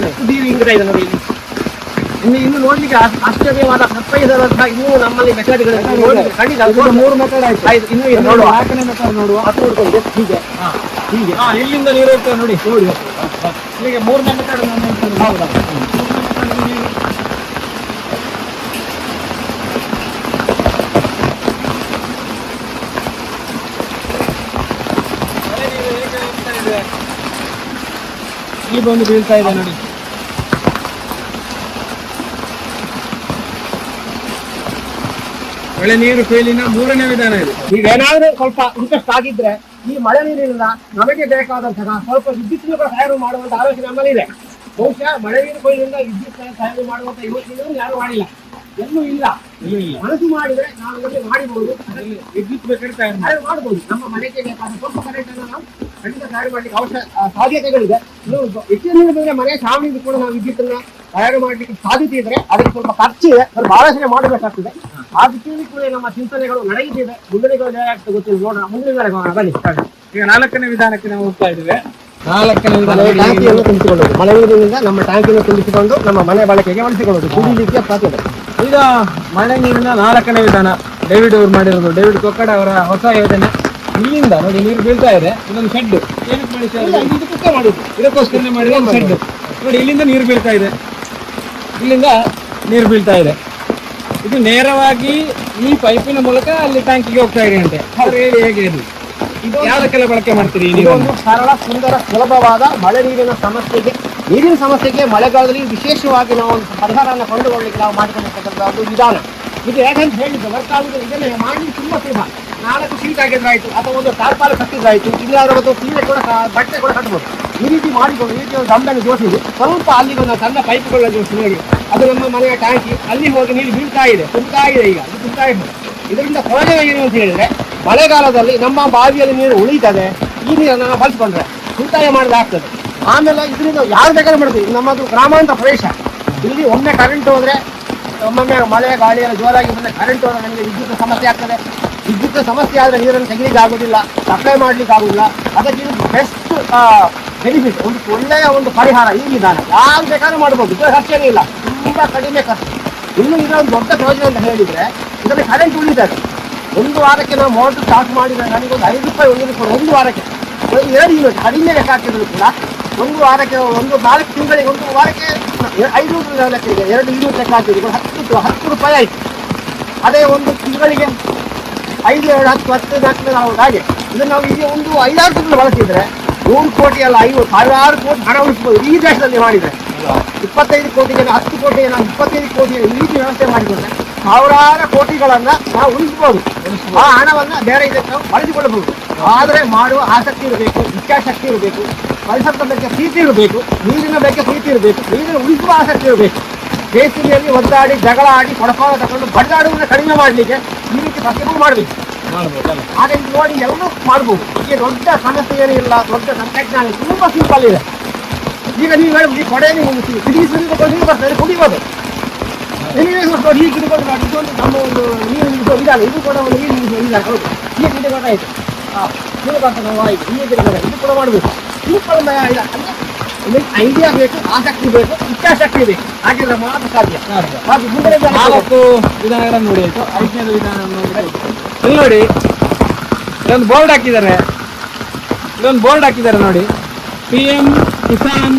ಎಷ್ಟು ಹಿಂಗ್ತಾ ಇದೆ ನೋಡಿ. ಇಲ್ಲಿ. ಇನ್ನು ಇನ್ನು ನೋಡ್ಲಿಕ್ಕೆ ಆಶ್ಚರ್ಯವಾದ ಸರ್ಪ್ರೈಸ್ ಇನ್ನೂ ನಮ್ಮಲ್ಲಿ ಖಂಡಿತ ಅದು ಇದು ಮೂರು ಮೆಥಡ್ ಆಯ್ತು. ಆಯ್ತು, ಇನ್ನು ನೋಡುವ. ನಾಲ್ಕನೇ ಮೆಥಡ್ ನೋಡುವ. ಹತ್ತು ನೋಡ್ಕೊಂಡು. ಹೀಗೆ. ಹೀಗೆ. ಹಾ ಇಲ್ಲಿಂದ ನೀರು ಹೋಗ್ತದೆ ನೋಡಿ. ನೋಡಿ. ಹೀಗೆ ಮೂರನೇ ಮೆಥಡ್ ಹೌದಾ. ಈ ಬಂದು ಬೀಳ್ತಾ ಇದೆ ನೋಡಿ. ಮಳೆ ನೀರು ಫೇಲಿನ ಮೂರನೇ ವಿಧಾನ ಇದೆ. ಈಗ ಏನಾದ್ರೂ ಸ್ವಲ್ಪ ಇಂಟ್ರೆಸ್ಟ್ ಆಗಿದ್ರೆ ಈ ಮಳೆ ನೀರಿನಿಂದ ನಮಗೆ ಬೇಕಾದಂತಹ ಸ್ವಲ್ಪ ವಿದ್ಯುತ್ ತಯಾರು ಮಾಡುವಂತ ಆಲೋಚನೆ ನಮ್ಮಲ್ಲಿ ಇದೆ. ಬಹುಶಃ ಮಳೆ ನೀರು ಕೊಯ್ಲಿಂದ ವಿದ್ಯುತ್ ತಯಾರು ಮಾಡುವಂತ ಯೋಚನೆಯನ್ನು ಯಾರು ಮಾಡಿಲ್ಲ. ಎಲ್ಲೂ ಇಲ್ಲ. ಇಲ್ಲ. ಮನಸ್ಸು ಮಾಡಿದ್ರೆ ನಾವು ಮಾಡಿಬಹುದು ವಿದ್ಯುತ್ ಬೇಕಾದ್ರೆ ತಯಾರು ಮಾಡಬಹುದು ನಮ್ಮ ಮನೆಗೆ ಬೇಕಾದ ಸ್ವಲ್ಪ ಕರೆಂಟ್ ಅನ್ನು ನಾವು ಖಂಡಿತ ತಯಾರು ಮಾಡ್ಲಿಕ್ಕೆ ಅವಶ್ಯ ಸಾಧ್ಯತೆಗಳಿದೆ. ಇನ್ನು ಹೆಚ್ಚಿನ ನೀರು ಮನೆ ಛಾವಣಿಗೂ ಕೂಡ ನಾವು ವಿದ್ಯುತ್ತನ್ನ ತಯಾರು ಮಾಡ್ಲಿಕ್ಕೆ ಸಾಧ್ಯತೆ ಇದ್ರೆ ಅದಕ್ಕೆ ಸ್ವಲ್ಪ ಖರ್ಚಿದೆ ಸ್ವಲ್ಪ ಬಹಳಷ್ಟು ಮಾಡಬೇಕಾಗ್ತದೆ. ಆ ದಿಕ್ಕಿನಲ್ಲಿ ಕೂಡ ನಮ್ಮ ಚಿಂತನೆಗಳು ನಡೆಯುತ್ತಿದೆ. ಮುಂದಿನ ಗೊತ್ತಿಲ್ಲ. ನೋಡೋಣ. ಮುಂದಿನ ಬನ್ನಿ. ಈಗ ನಾಲ್ಕನೇ ವಿಧಾನಕ್ಕೆ ನಾವು ಹೋಗ್ತಾ ಇದ್ದೇವೆ. ನಾಲ್ಕನೇ ಟ್ಯಾಂಕಿಯನ್ನು ತುಂಬಿಸಿಕೊಳ್ಳೋದು. ಮಳೆ ನೀರಿನಿಂದ ನಮ್ಮ ಟ್ಯಾಂಕಿಯನ್ನು ತುಂಬಿಸಿಕೊಂಡು ನಮ್ಮ ಮನೆ ಬಳಕೆಗೆ ಬಳಸಿಕೊಳ್ಳೋದು. ಕುಡಿಲಿಕ್ಕೆ ಸಾಧ್ಯತೆ ಈಗ ಮಳೆ ನೀರಿನ ನಾಲ್ಕನೇ ವಿಧಾನ ಡೇವಿಡ್ ಅವರು ಮಾಡಿರೋದು. ಡೇವಿಡ್ ಕೊಕ್ಕಡ ಅವರ ಹೊಸ ಯೋಜನೆ. ಇಲ್ಲಿಂದ ನೋಡಿ ನೀರು ಬೀಳ್ತಾ ಇದೆ. ಇದೊಂದು ಶೆಡ್ ಏನಕ್ಕೆ? ಮಾಡುದು. ಇದಕ್ಕೋಸ್ಕರ ಮಾಡಿದ ಒಂದು ಶೆಡ್ ನೋಡಿ ಇಲ್ಲಿಂದ ನೀರು ಬೀಳ್ತಾ ಇದೆ. ಇಲ್ಲಿಂದ ನೀರು ಬೀಳ್ತಾ ಇದೆ. ಇದು ನೇರವಾಗಿ ಈ ಪೈಪಿನ ಮೂಲಕ ಅಲ್ಲಿ ಟ್ಯಾಂಕಿಗೆ ಹೋಗ್ತಾ ಇದೆ ಅಂತೆ. ಅವ್ರು ಹೇಳಿ ಹೇಗೆ ಇದು? ಇದು ಯಾವ್ದಕ್ಕೆಲ್ಲ ಬಳಕೆ ಮಾಡ್ತೀರಿ ನೀರನ್ನು? ಒಂದು ಸರಳ ಸುಂದರ ಸುಲಭವಾದ ಮಳೆ ನೀರಿನ ಸಮಸ್ಯೆಗೆ ನೀರಿನ ಸಮಸ್ಯೆಗೆ ಮಳೆಗಾಲದಲ್ಲಿ ವಿಶೇಷವಾಗಿ ನಾವು ಒಂದು ಪರಿಹಾರವನ್ನು ಕಂಡುಕೊಳ್ಳಿಕ್ಕೆ ನಾವು ಮಾಡಿಕೊಂಡಿರ್ತಕ್ಕಂಥ ಒಂದು ವಿಧಾನ. ಇದು ಯಾಕಂತ ಹೇಳಿದ್ದು ವರ್ಕ್ ಇದನ್ನು ಮಾಡಿ ತುಂಬ ತುಂಬಾ ಸುಲಭ. ನಾಲ್ಕು ಸೀಟ್ ಆಗಿದ್ರೆ ಆಯ್ತು ಅಥವಾ ಒಂದು ಟಾರ್ಪಾಲ್ ಕಟ್ಟಿದ್ರಾಯ್ತು ಇಲ್ಲಾದ್ರೆ ಒಂದು ಸೀರೆ ಕೂಡ ಬಟ್ಟೆ ಕೂಡ ಕಟ್ಬೋದು. ಈ ರೀತಿ ಮಾಡಿಕೊಂಡು, ಈ ರೀತಿ ಒಂದು ದಂಡನ್ನು ಜೋಡಿಸಿದ್ದು. ಸ್ವಲ್ಪ ಅಲ್ಲಿಗೆ ಒಂದು ಸಣ್ಣ ಪೈಪ್ಗಳನ್ನ ಜೋಡಿಸಿ ನೋಡಿ ಅದು ನಮ್ಮ ಮನೆಯ ಟ್ಯಾಂಕಿ ಅಲ್ಲಿ ಹೋಗಿ ನೀರು ಬೀಳ್ತಾ ಇದೆ, ತುಂಬ್ತಾ ಇದೆ ಈಗ. ಅದು ತುಂಬ್ತಾ ಇದೆ. ಇದರಿಂದ ಪ್ರಯೋಜನ ಏನು ಅಂತ ಹೇಳಿದ್ರೆ, ಮಳೆಗಾಲದಲ್ಲಿ ನಮ್ಮ ಬಾವಿಯಲ್ಲಿ ನೀರು ಉಳಿತದೆ. ಈ ನೀರನ್ನು ನಾವು ಬಳಸಿಕೊಂಡ್ರೆ ಉಳಿತಾಯ ಮಾಡಲಾಗ್ತದೆ ಆಮೇಲೆ ಇದರಿಂದ ಯಾರು ಬೇಕಾದ್ರೂ ಮಾಡ್ತೀವಿ ನಮ್ಮದು ಗ್ರಾಮಾಂತರ ಪ್ರದೇಶ. ಇಲ್ಲಿ ಒಮ್ಮೆ ಕರೆಂಟ್ ಹೋದರೆ, ಒಮ್ಮೊಮ್ಮೆ ಮಳೆ, ಗಾಳಿ ಎಲ್ಲ ಜೋರಾಗಿ ಬಂದರೆ ಕರೆಂಟ್ ಹೋದರೆ ನಮಗೆ ವಿದ್ಯುತ್ ಸಮಸ್ಯೆ ಆಗ್ತದೆ. ವಿದ್ಯುತ್ ಸಮಸ್ಯೆ ಆದರೆ ನೀರನ್ನು ತೆಗಿಲಿಕ್ಕೆ ಆಗೋದಿಲ್ಲ ಸಪ್ಲೈ ಮಾಡ್ಲಿಕ್ಕೆ ಆಗೋದಿಲ್ಲ ಅದಕ್ಕೆ ಇದು ಬೆಸ್ಟ್ ಬೆನಿಫಿಟ್ ಒಂದು ಒಳ್ಳೆಯ ಒಂದು ಪರಿಹಾರ ಈ ವಿಧಾನ. ಯಾರು ಬೇಕಾದ್ರೂ ಮಾಡ್ಬೋದು, ಇದರ ಖರ್ಚೇನೂ ಇಲ್ಲ. ತುಂಬಾ ಕಡಿಮೆ ಖರ್ಚು. ಇನ್ನು ಇದರ ಒಂದು ದೊಡ್ಡ ಪ್ರಯೋಜನ ಅಂತ ಹೇಳಿದ್ರೆ, ಇದರಲ್ಲಿ ಕರೆಂಟ್ ಉಳಿದಾರೆ ಒಂದು ವಾರಕ್ಕೆ ನಾವು ಮೋಟರ್ ಸ್ಟಾರ್ಟ್ ಮಾಡಿದ್ರೆ ನನಗೆ ಒಂದು ಐದು ರೂಪಾಯಿ ರೂಪಾಯಿ, ಒಂದು ವಾರಕ್ಕೆ. ಒಂದು ಎರಡು ಯೂನಿಟ್ ಕಡಿಮೆ ಲೆಕ್ಕ ಹಾಕಿದ್ರು ಕೂಡ, ಒಂದು ವಾರಕ್ಕೆ, ಒಂದು ನಾಲ್ಕು ತಿಂಗಳಿಗೆ, ಒಂದು ವಾರಕ್ಕೆ ಐದು ಲೆಕ್ಕ ಇದೆ, ಎರಡು ಯೂನಿಟ್ ಲೆಕ್ಕ ಹಾಕಿದ್ರು ಹತ್ತು ಹತ್ತು ರೂಪಾಯಿ ಆಯಿತು. ಅದೇ ಒಂದು ತಿಂಗಳಿಗೆ ಐದು ಎರಡು ಹತ್ತು ಹತ್ತು ನಾಲ್ಕು ನಾವು ಹಾಗೆ. ಇದನ್ನು ನಾವು ಈಗ ಒಂದು ಐದಾರು ತಿಂಗಳು ಬಳಸಿದ್ರೆ ನೂರು ಕೋಟಿ ಅಲ್ಲ ಐದು ಸಾವಿರಾರು ಕೋಟಿ ಹಣ ಉಳಿಸ್ಬೋದು. ಈ ದೇಶದಲ್ಲಿ ಮಾಡಿದ್ರೆ ಇಪ್ಪತ್ತೈದು ಕೋಟಿ ಜನ ಹತ್ತು ಕೋಟಿ ಜನ ಇಪ್ಪತ್ತೈದು ಕೋಟಿ ಈ ವ್ಯವಸ್ಥೆ ಮಾಡಿಕೊಂಡ್ರೆ ಸಾವಿರಾರು ಕೋಟಿಗಳನ್ನ ನಾವು ಉಳಿಸ್ಬೋದು. ಆ ಹಣವನ್ನ ಬೇರೆ ಇದಕ್ಕೆ ನಾವು ಬಳಸಿಕೊಳ್ಳಬಹುದು. ಆದರೆ ಮಾಡುವ ಆಸಕ್ತಿ ಇರಬೇಕು, ಇಚ್ಛಾಶಕ್ತಿ ಇರಬೇಕು ಪರಿಸರದ ಬಗ್ಗೆ ಪ್ರೀತಿ ಇರಬೇಕು, ನೀರಿನ ಬಗ್ಗೆ ಪ್ರೀತಿ ಇರಬೇಕು ನೀರಿನ ಉಳಿಸುವ ಆಸಕ್ತಿ ಇರಬೇಕು. ಬೇಸಿಗೆಯಲ್ಲಿ ಒದ್ದಾಡಿ ಜಗಳ ಆಡಿ ಕೊಡಪಾಲ ತಗೊಂಡು ಬಡ್ದಾಡುವುದನ್ನ ಕಡಿಮೆ ಮಾಡಲಿಕ್ಕೆ ಈ ರೀತಿ ಪ್ರತಿಭೆ ಮಾಡಬೇಕು. ಮಾಡ್ಬೋದಲ್ಲ ಹಾಗೆ ಇದು ನೋಡಿ ಎಲ್ಲರೂ ಮಾಡ್ಬೋದು. ಈಗ ದೊಡ್ಡ ಸಮಸ್ಯೆ ಏನೂ ಇಲ್ಲ ದೊಡ್ಡ ತಂತ್ರಜ್ಞಾನ ತುಂಬಾ ಸಿಂಪಲ್ ಇದೆ ಈಗ ನೀವು ಹೇಳಿ ಕೊಡೆಯಲ್ಲಿ ಒಂದು ಸಿಡಿ ಸುರಿದು ನೀರು ಬರ್ತದೆ ಕುಡಿಬೋದು. ನಿಮಗೆ ನೋಡಿ ಹೀಗೆ ಹಿಡ್ಕೊಂಡು ನೋಡಿ ಇದೊಂದು ನಮ್ಮ ಒಂದು ನೀರು ಇದು ವಿಧಾನ ಇದು ಕೂಡ ಒಂದು ನೀರು ನಿಲ್ಲಿಸುವ ವಿಧಾನ ಹೌದು. ಹೀಗೆ ಗಿಡಗಳು ಆಯಿತು ಹಾಂ ನೀರು ಬರ್ತದೆ ನಾವು ಆಯಿತು ಹೀಗೆ ಗಿಡಗಳು ಇದು ಕೂಡ ಮಾಡಬೇಕು ಸಿಂಪಲ್ ಇಲ್ಲ ಅಂದರೆ ಐಡಿಯಾ ಬೇಕು ಆಸಕ್ತಿ ಬೇಕು ಇಚ್ಛಾಶಕ್ತಿ ಬೇಕು. ಹಾಗಿದ್ರೆ ಮಾತ್ರ ಸಾಧ್ಯ. ಹಾಗೆ ಮುಂದೆ ನಾಲ್ಕು ವಿಧಾನಗಳನ್ನು ನೋಡಿ ಆಯ್ತು. ಐದನೇದು ವಿಧಾನ ಇಲ್ಲಿ ನೋಡಿ ಇಲ್ಲೊಂದು ಬೋರ್ಡ್ ಹಾಕಿದ್ದಾರೆ. ಇಲ್ಲೊಂದು ಬೋರ್ಡ್ ಹಾಕಿದ್ದಾರೆ ನೋಡಿ. ಪಿ ಎಂ ಕಿಸಾನ್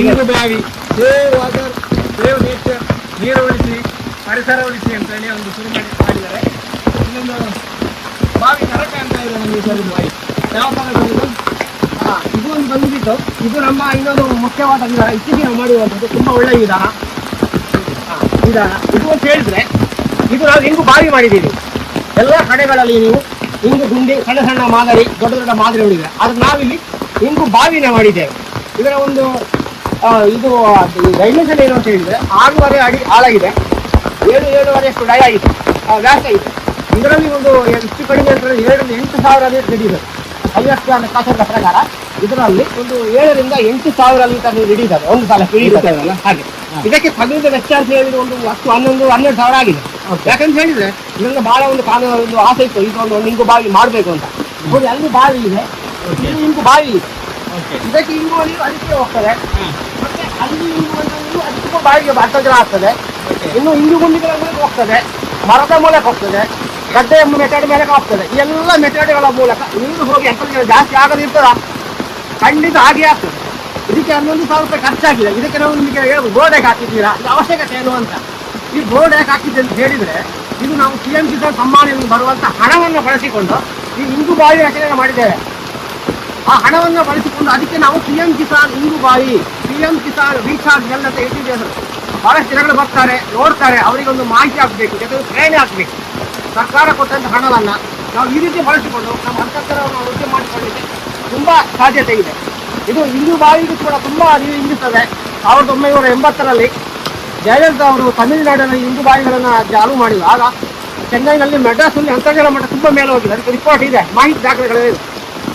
ಇಂಗು ಬಾವಿ ಸೇವ್ ವಾಟರ್ ಸೇವ್ ನೇಚರ್ ನೀರು ಉಳಿಸಿ ಪರಿಸರ ಉಳಿಸಿ ಅಂತ ಹೇಳಿ ಒಂದು ಶುರು ಮಾಡಿ ಮಾಡಿದ್ದಾರೆ. ಇನ್ನೊಂದು ಬಾವಿ ಕರಕ ಅಂತ ಇದೆ ನಮಗೆ ಸರಿ ಬಾವಿ ಯಾವ ಇದು? ಒಂದು ಬಂದ್ಬಿಟ್ಟು, ಇದು ನಮ್ಮ ಇನ್ನೊಂದು ಮುಖ್ಯವಾದ ವಿಧಾನ ಇತ್ತೀಚೆಗೆ ನಾವು ಮಾಡುವಂಥದ್ದು ತುಂಬಾ ಒಳ್ಳೆಯ ವಿಧಾನ. ವಿಧಾನ. ಇದು ಅಂತ ಹೇಳಿದ್ರೆ, ಇದು ನಾವು ಹೆಂಗು ಬಾವಿ ಮಾಡಿದ್ದೀವಿ. ಎಲ್ಲ ಕಡೆಗಳಲ್ಲಿ ನೀವು ಹಿಂಗು ಗುಂಡಿ, ಸಣ್ಣ ಸಣ್ಣ ಮಾದರಿ, ದೊಡ್ಡ ದೊಡ್ಡ ಮಾದರಿ ಉಳಿದೆ ಆದ್ರೆ ನಾವಿಲ್ಲಿ ಹಿಂಗು ಬಾವಿನ ಮಾಡಿದ್ದೇವೆ. ಇದರ ಒಂದು ಇದು ಡೈಮೆನ್ಷನ್ ಏನು ಅಂತ ಹೇಳಿದ್ರೆ, ಆರೂವರೆ ಅಡಿ ಆಳಾಗಿದೆ. ಏಳು, ಏಳುವರೆ ಅಷ್ಟು ಡಯ ಆಗಿದೆ. ವ್ಯಾಸ ಇದೆ. ಇದರಲ್ಲಿ ಒಂದು ಹೆಚ್ಚು ಕಡಿಮೆ ಅಂತ ಎರಡು, ಎಂಟು ಸಾವಿರ ಅದೇ ಹಿಡಿಯುತ್ತದೆ ಐವತ್ತು ಲೆಕ್ಕಾಚಾರದ ಪ್ರಕಾರ ಇದರಲ್ಲಿ ಒಂದು ಏಳರಿಂದ ಎಂಟು ಸಾವಿರ ಲೀಟರ್ ನೀರು ಹಿಡಿದಾರೆ ಒಂದು ಸಲ ಹಿಡಿಯುತ್ತದಲ್ಲ ಹಾಗೆ. ಇದಕ್ಕೆ ತಗುಲಿದ ವೆಚ್ಚ ಅಂತ ಹೇಳಿದ್ರೆ ಒಂದು ಹತ್ತು ಹನ್ನೊಂದು ಹನ್ನೆರಡು ಸಾವಿರ ಆಗಿದೆ. ಯಾಕಂತ ಹೇಳಿದ್ರೆ ಇದರಿಂದ ಬಹಳ ಒಂದು ಕಾನೂನು ಒಂದು ಆಸೆ ಇತ್ತು ಇದೊಂದು ಒಂದು ಇಂಗು ಬಾವಿ ಮಾಡಬೇಕು ಅಂತ. ನೋಡಿ ಅಲ್ಲಿ ಬಾವಿ ಇದೆ. ಇಂಗು ಬಾವಿ ಇದೆ. ಇದಕ್ಕೆ ಇಂಗು ನೀರು ಅದಕ್ಕೆ ಹೋಗ್ತದೆ. ಮತ್ತೆ ಅಲ್ಲಿ ಇಂಗು ನೀರು ಅದಕ್ಕೂ ಬಾವಿಗೆ ಅಂತರ್ಜಲ ಆಗ್ತದೆ. ಇನ್ನು ಇಂಗು ಗುಂಡಿಗಳ ಮೂಲಕ ಹೋಗ್ತದೆ. ಮರದ ಮೂಲಕ ಹೋಗ್ತದೆ. ಗಡ್ಡೆಯ ಮೆಥಡ್ ಮೇಲೆ ಹೋಗ್ತದೆ ಎಲ್ಲ ಮೆಥಡ್ಗಳ ಮೂಲಕ ನೀರು ಹೋಗಿ ಅಂತರ್ಜಲ ಜಾಸ್ತಿ ಆಗದಿರ್ತದ ಖಂಡಿತ ಹಾಗೆ ಆಗ್ತದೆ. ಇದಕ್ಕೆ ಹನ್ನೊಂದು ಸಾವಿರ ರೂಪಾಯಿ ಖರ್ಚಾಗಿದೆ. ಇದಕ್ಕೆ ನಾವು ನಿಮಗೆ ಬೋರ್ಡ್ ಯಾಕೆ ಹಾಕಿದ್ದೀರಾ? ಇದು ಅವಶ್ಯಕತೆ ಏನು ಅಂತ. ಈ ಬೋರ್ಡ್ ಯಾಕೆ ಹಾಕಿದ್ದೆ ಅಂತ ಹೇಳಿದರೆ, ಇದು ನಾವು ಸಿ ಎಂ ಕಿಸಾನ್ ಸಮ್ಮಾನದಿಂದ ಬರುವಂಥ ಹಣವನ್ನು ಬಳಸಿಕೊಂಡು ಈ ಇಂಗು ಬಾಯಿ ರಚನೆ ಮಾಡಿದ್ದೇವೆ. ಆ ಹಣವನ್ನು ಬಳಸಿಕೊಂಡು ಅದಕ್ಕೆ ನಾವು ಪಿ ಎಂ ಕಿಸಾನ್ ಇಂಗುಬಾಯಿ ಪಿ ಎಂ ಕಿಸಾನ್ ರೀಚಾರ್ಜ್ ಎಲ್ಲ ಇಟ್ಟಿದ್ದೇವೆ ಬಹಳಷ್ಟು ಜನಗಳು ಬರ್ತಾರೆ, ನೋಡ್ತಾರೆ, ಅವರಿಗೊಂದು ಮಾಹಿತಿ ಹಾಕಬೇಕು, ಜೊತೆಗೆ ಪ್ರೇರಣೆ ಹಾಕಬೇಕು. ಸರ್ಕಾರ ಕೊಟ್ಟಂತ ಹಣವನ್ನ ನಾವು ಈ ರೀತಿ ಬಳಸಿಕೊಂಡು ನಮ್ಮ ಅಂತಃಕರವನ್ನು ವೃದ್ಧಿ ಮಾಡಿಕೊಳ್ಳಿಕ್ಕೆ ತುಂಬಾ ಸಾಧ್ಯತೆ ಇದೆ. ಇದು ಇಂದು ಬಾಯಿಗೂ ಕೂಡ ತುಂಬಾ ಅರಿವು ಇಂಗಿಸ್ತದೆ ಸಾವಿರದ ಒಂಬೈನೂರ ಎಂಬತ್ತರಲ್ಲಿ ಜಯಲಲಿತಾ ಅವರು ತಮಿಳುನಾಡಿನ ಇಂದು ಬಾಯಿಗಳನ್ನ ಚಾಲೂ ಮಾಡಿದ್ರು. ಆಗ ಚೆನ್ನೈನಲ್ಲಿ ಮೆಡ್ರಾಸ್ನಲ್ಲಿ ಅಂತರ್ಜಲ ಮಟ್ಟ ತುಂಬಾ ಮೇಲೆ ಹೋಗಿದೆ. ಅದಕ್ಕೆ ರಿಪೋರ್ಟ್ ಇದೆ. ಮಾಹಿತಿ ದಾಖಲೆಗಳಿದೆ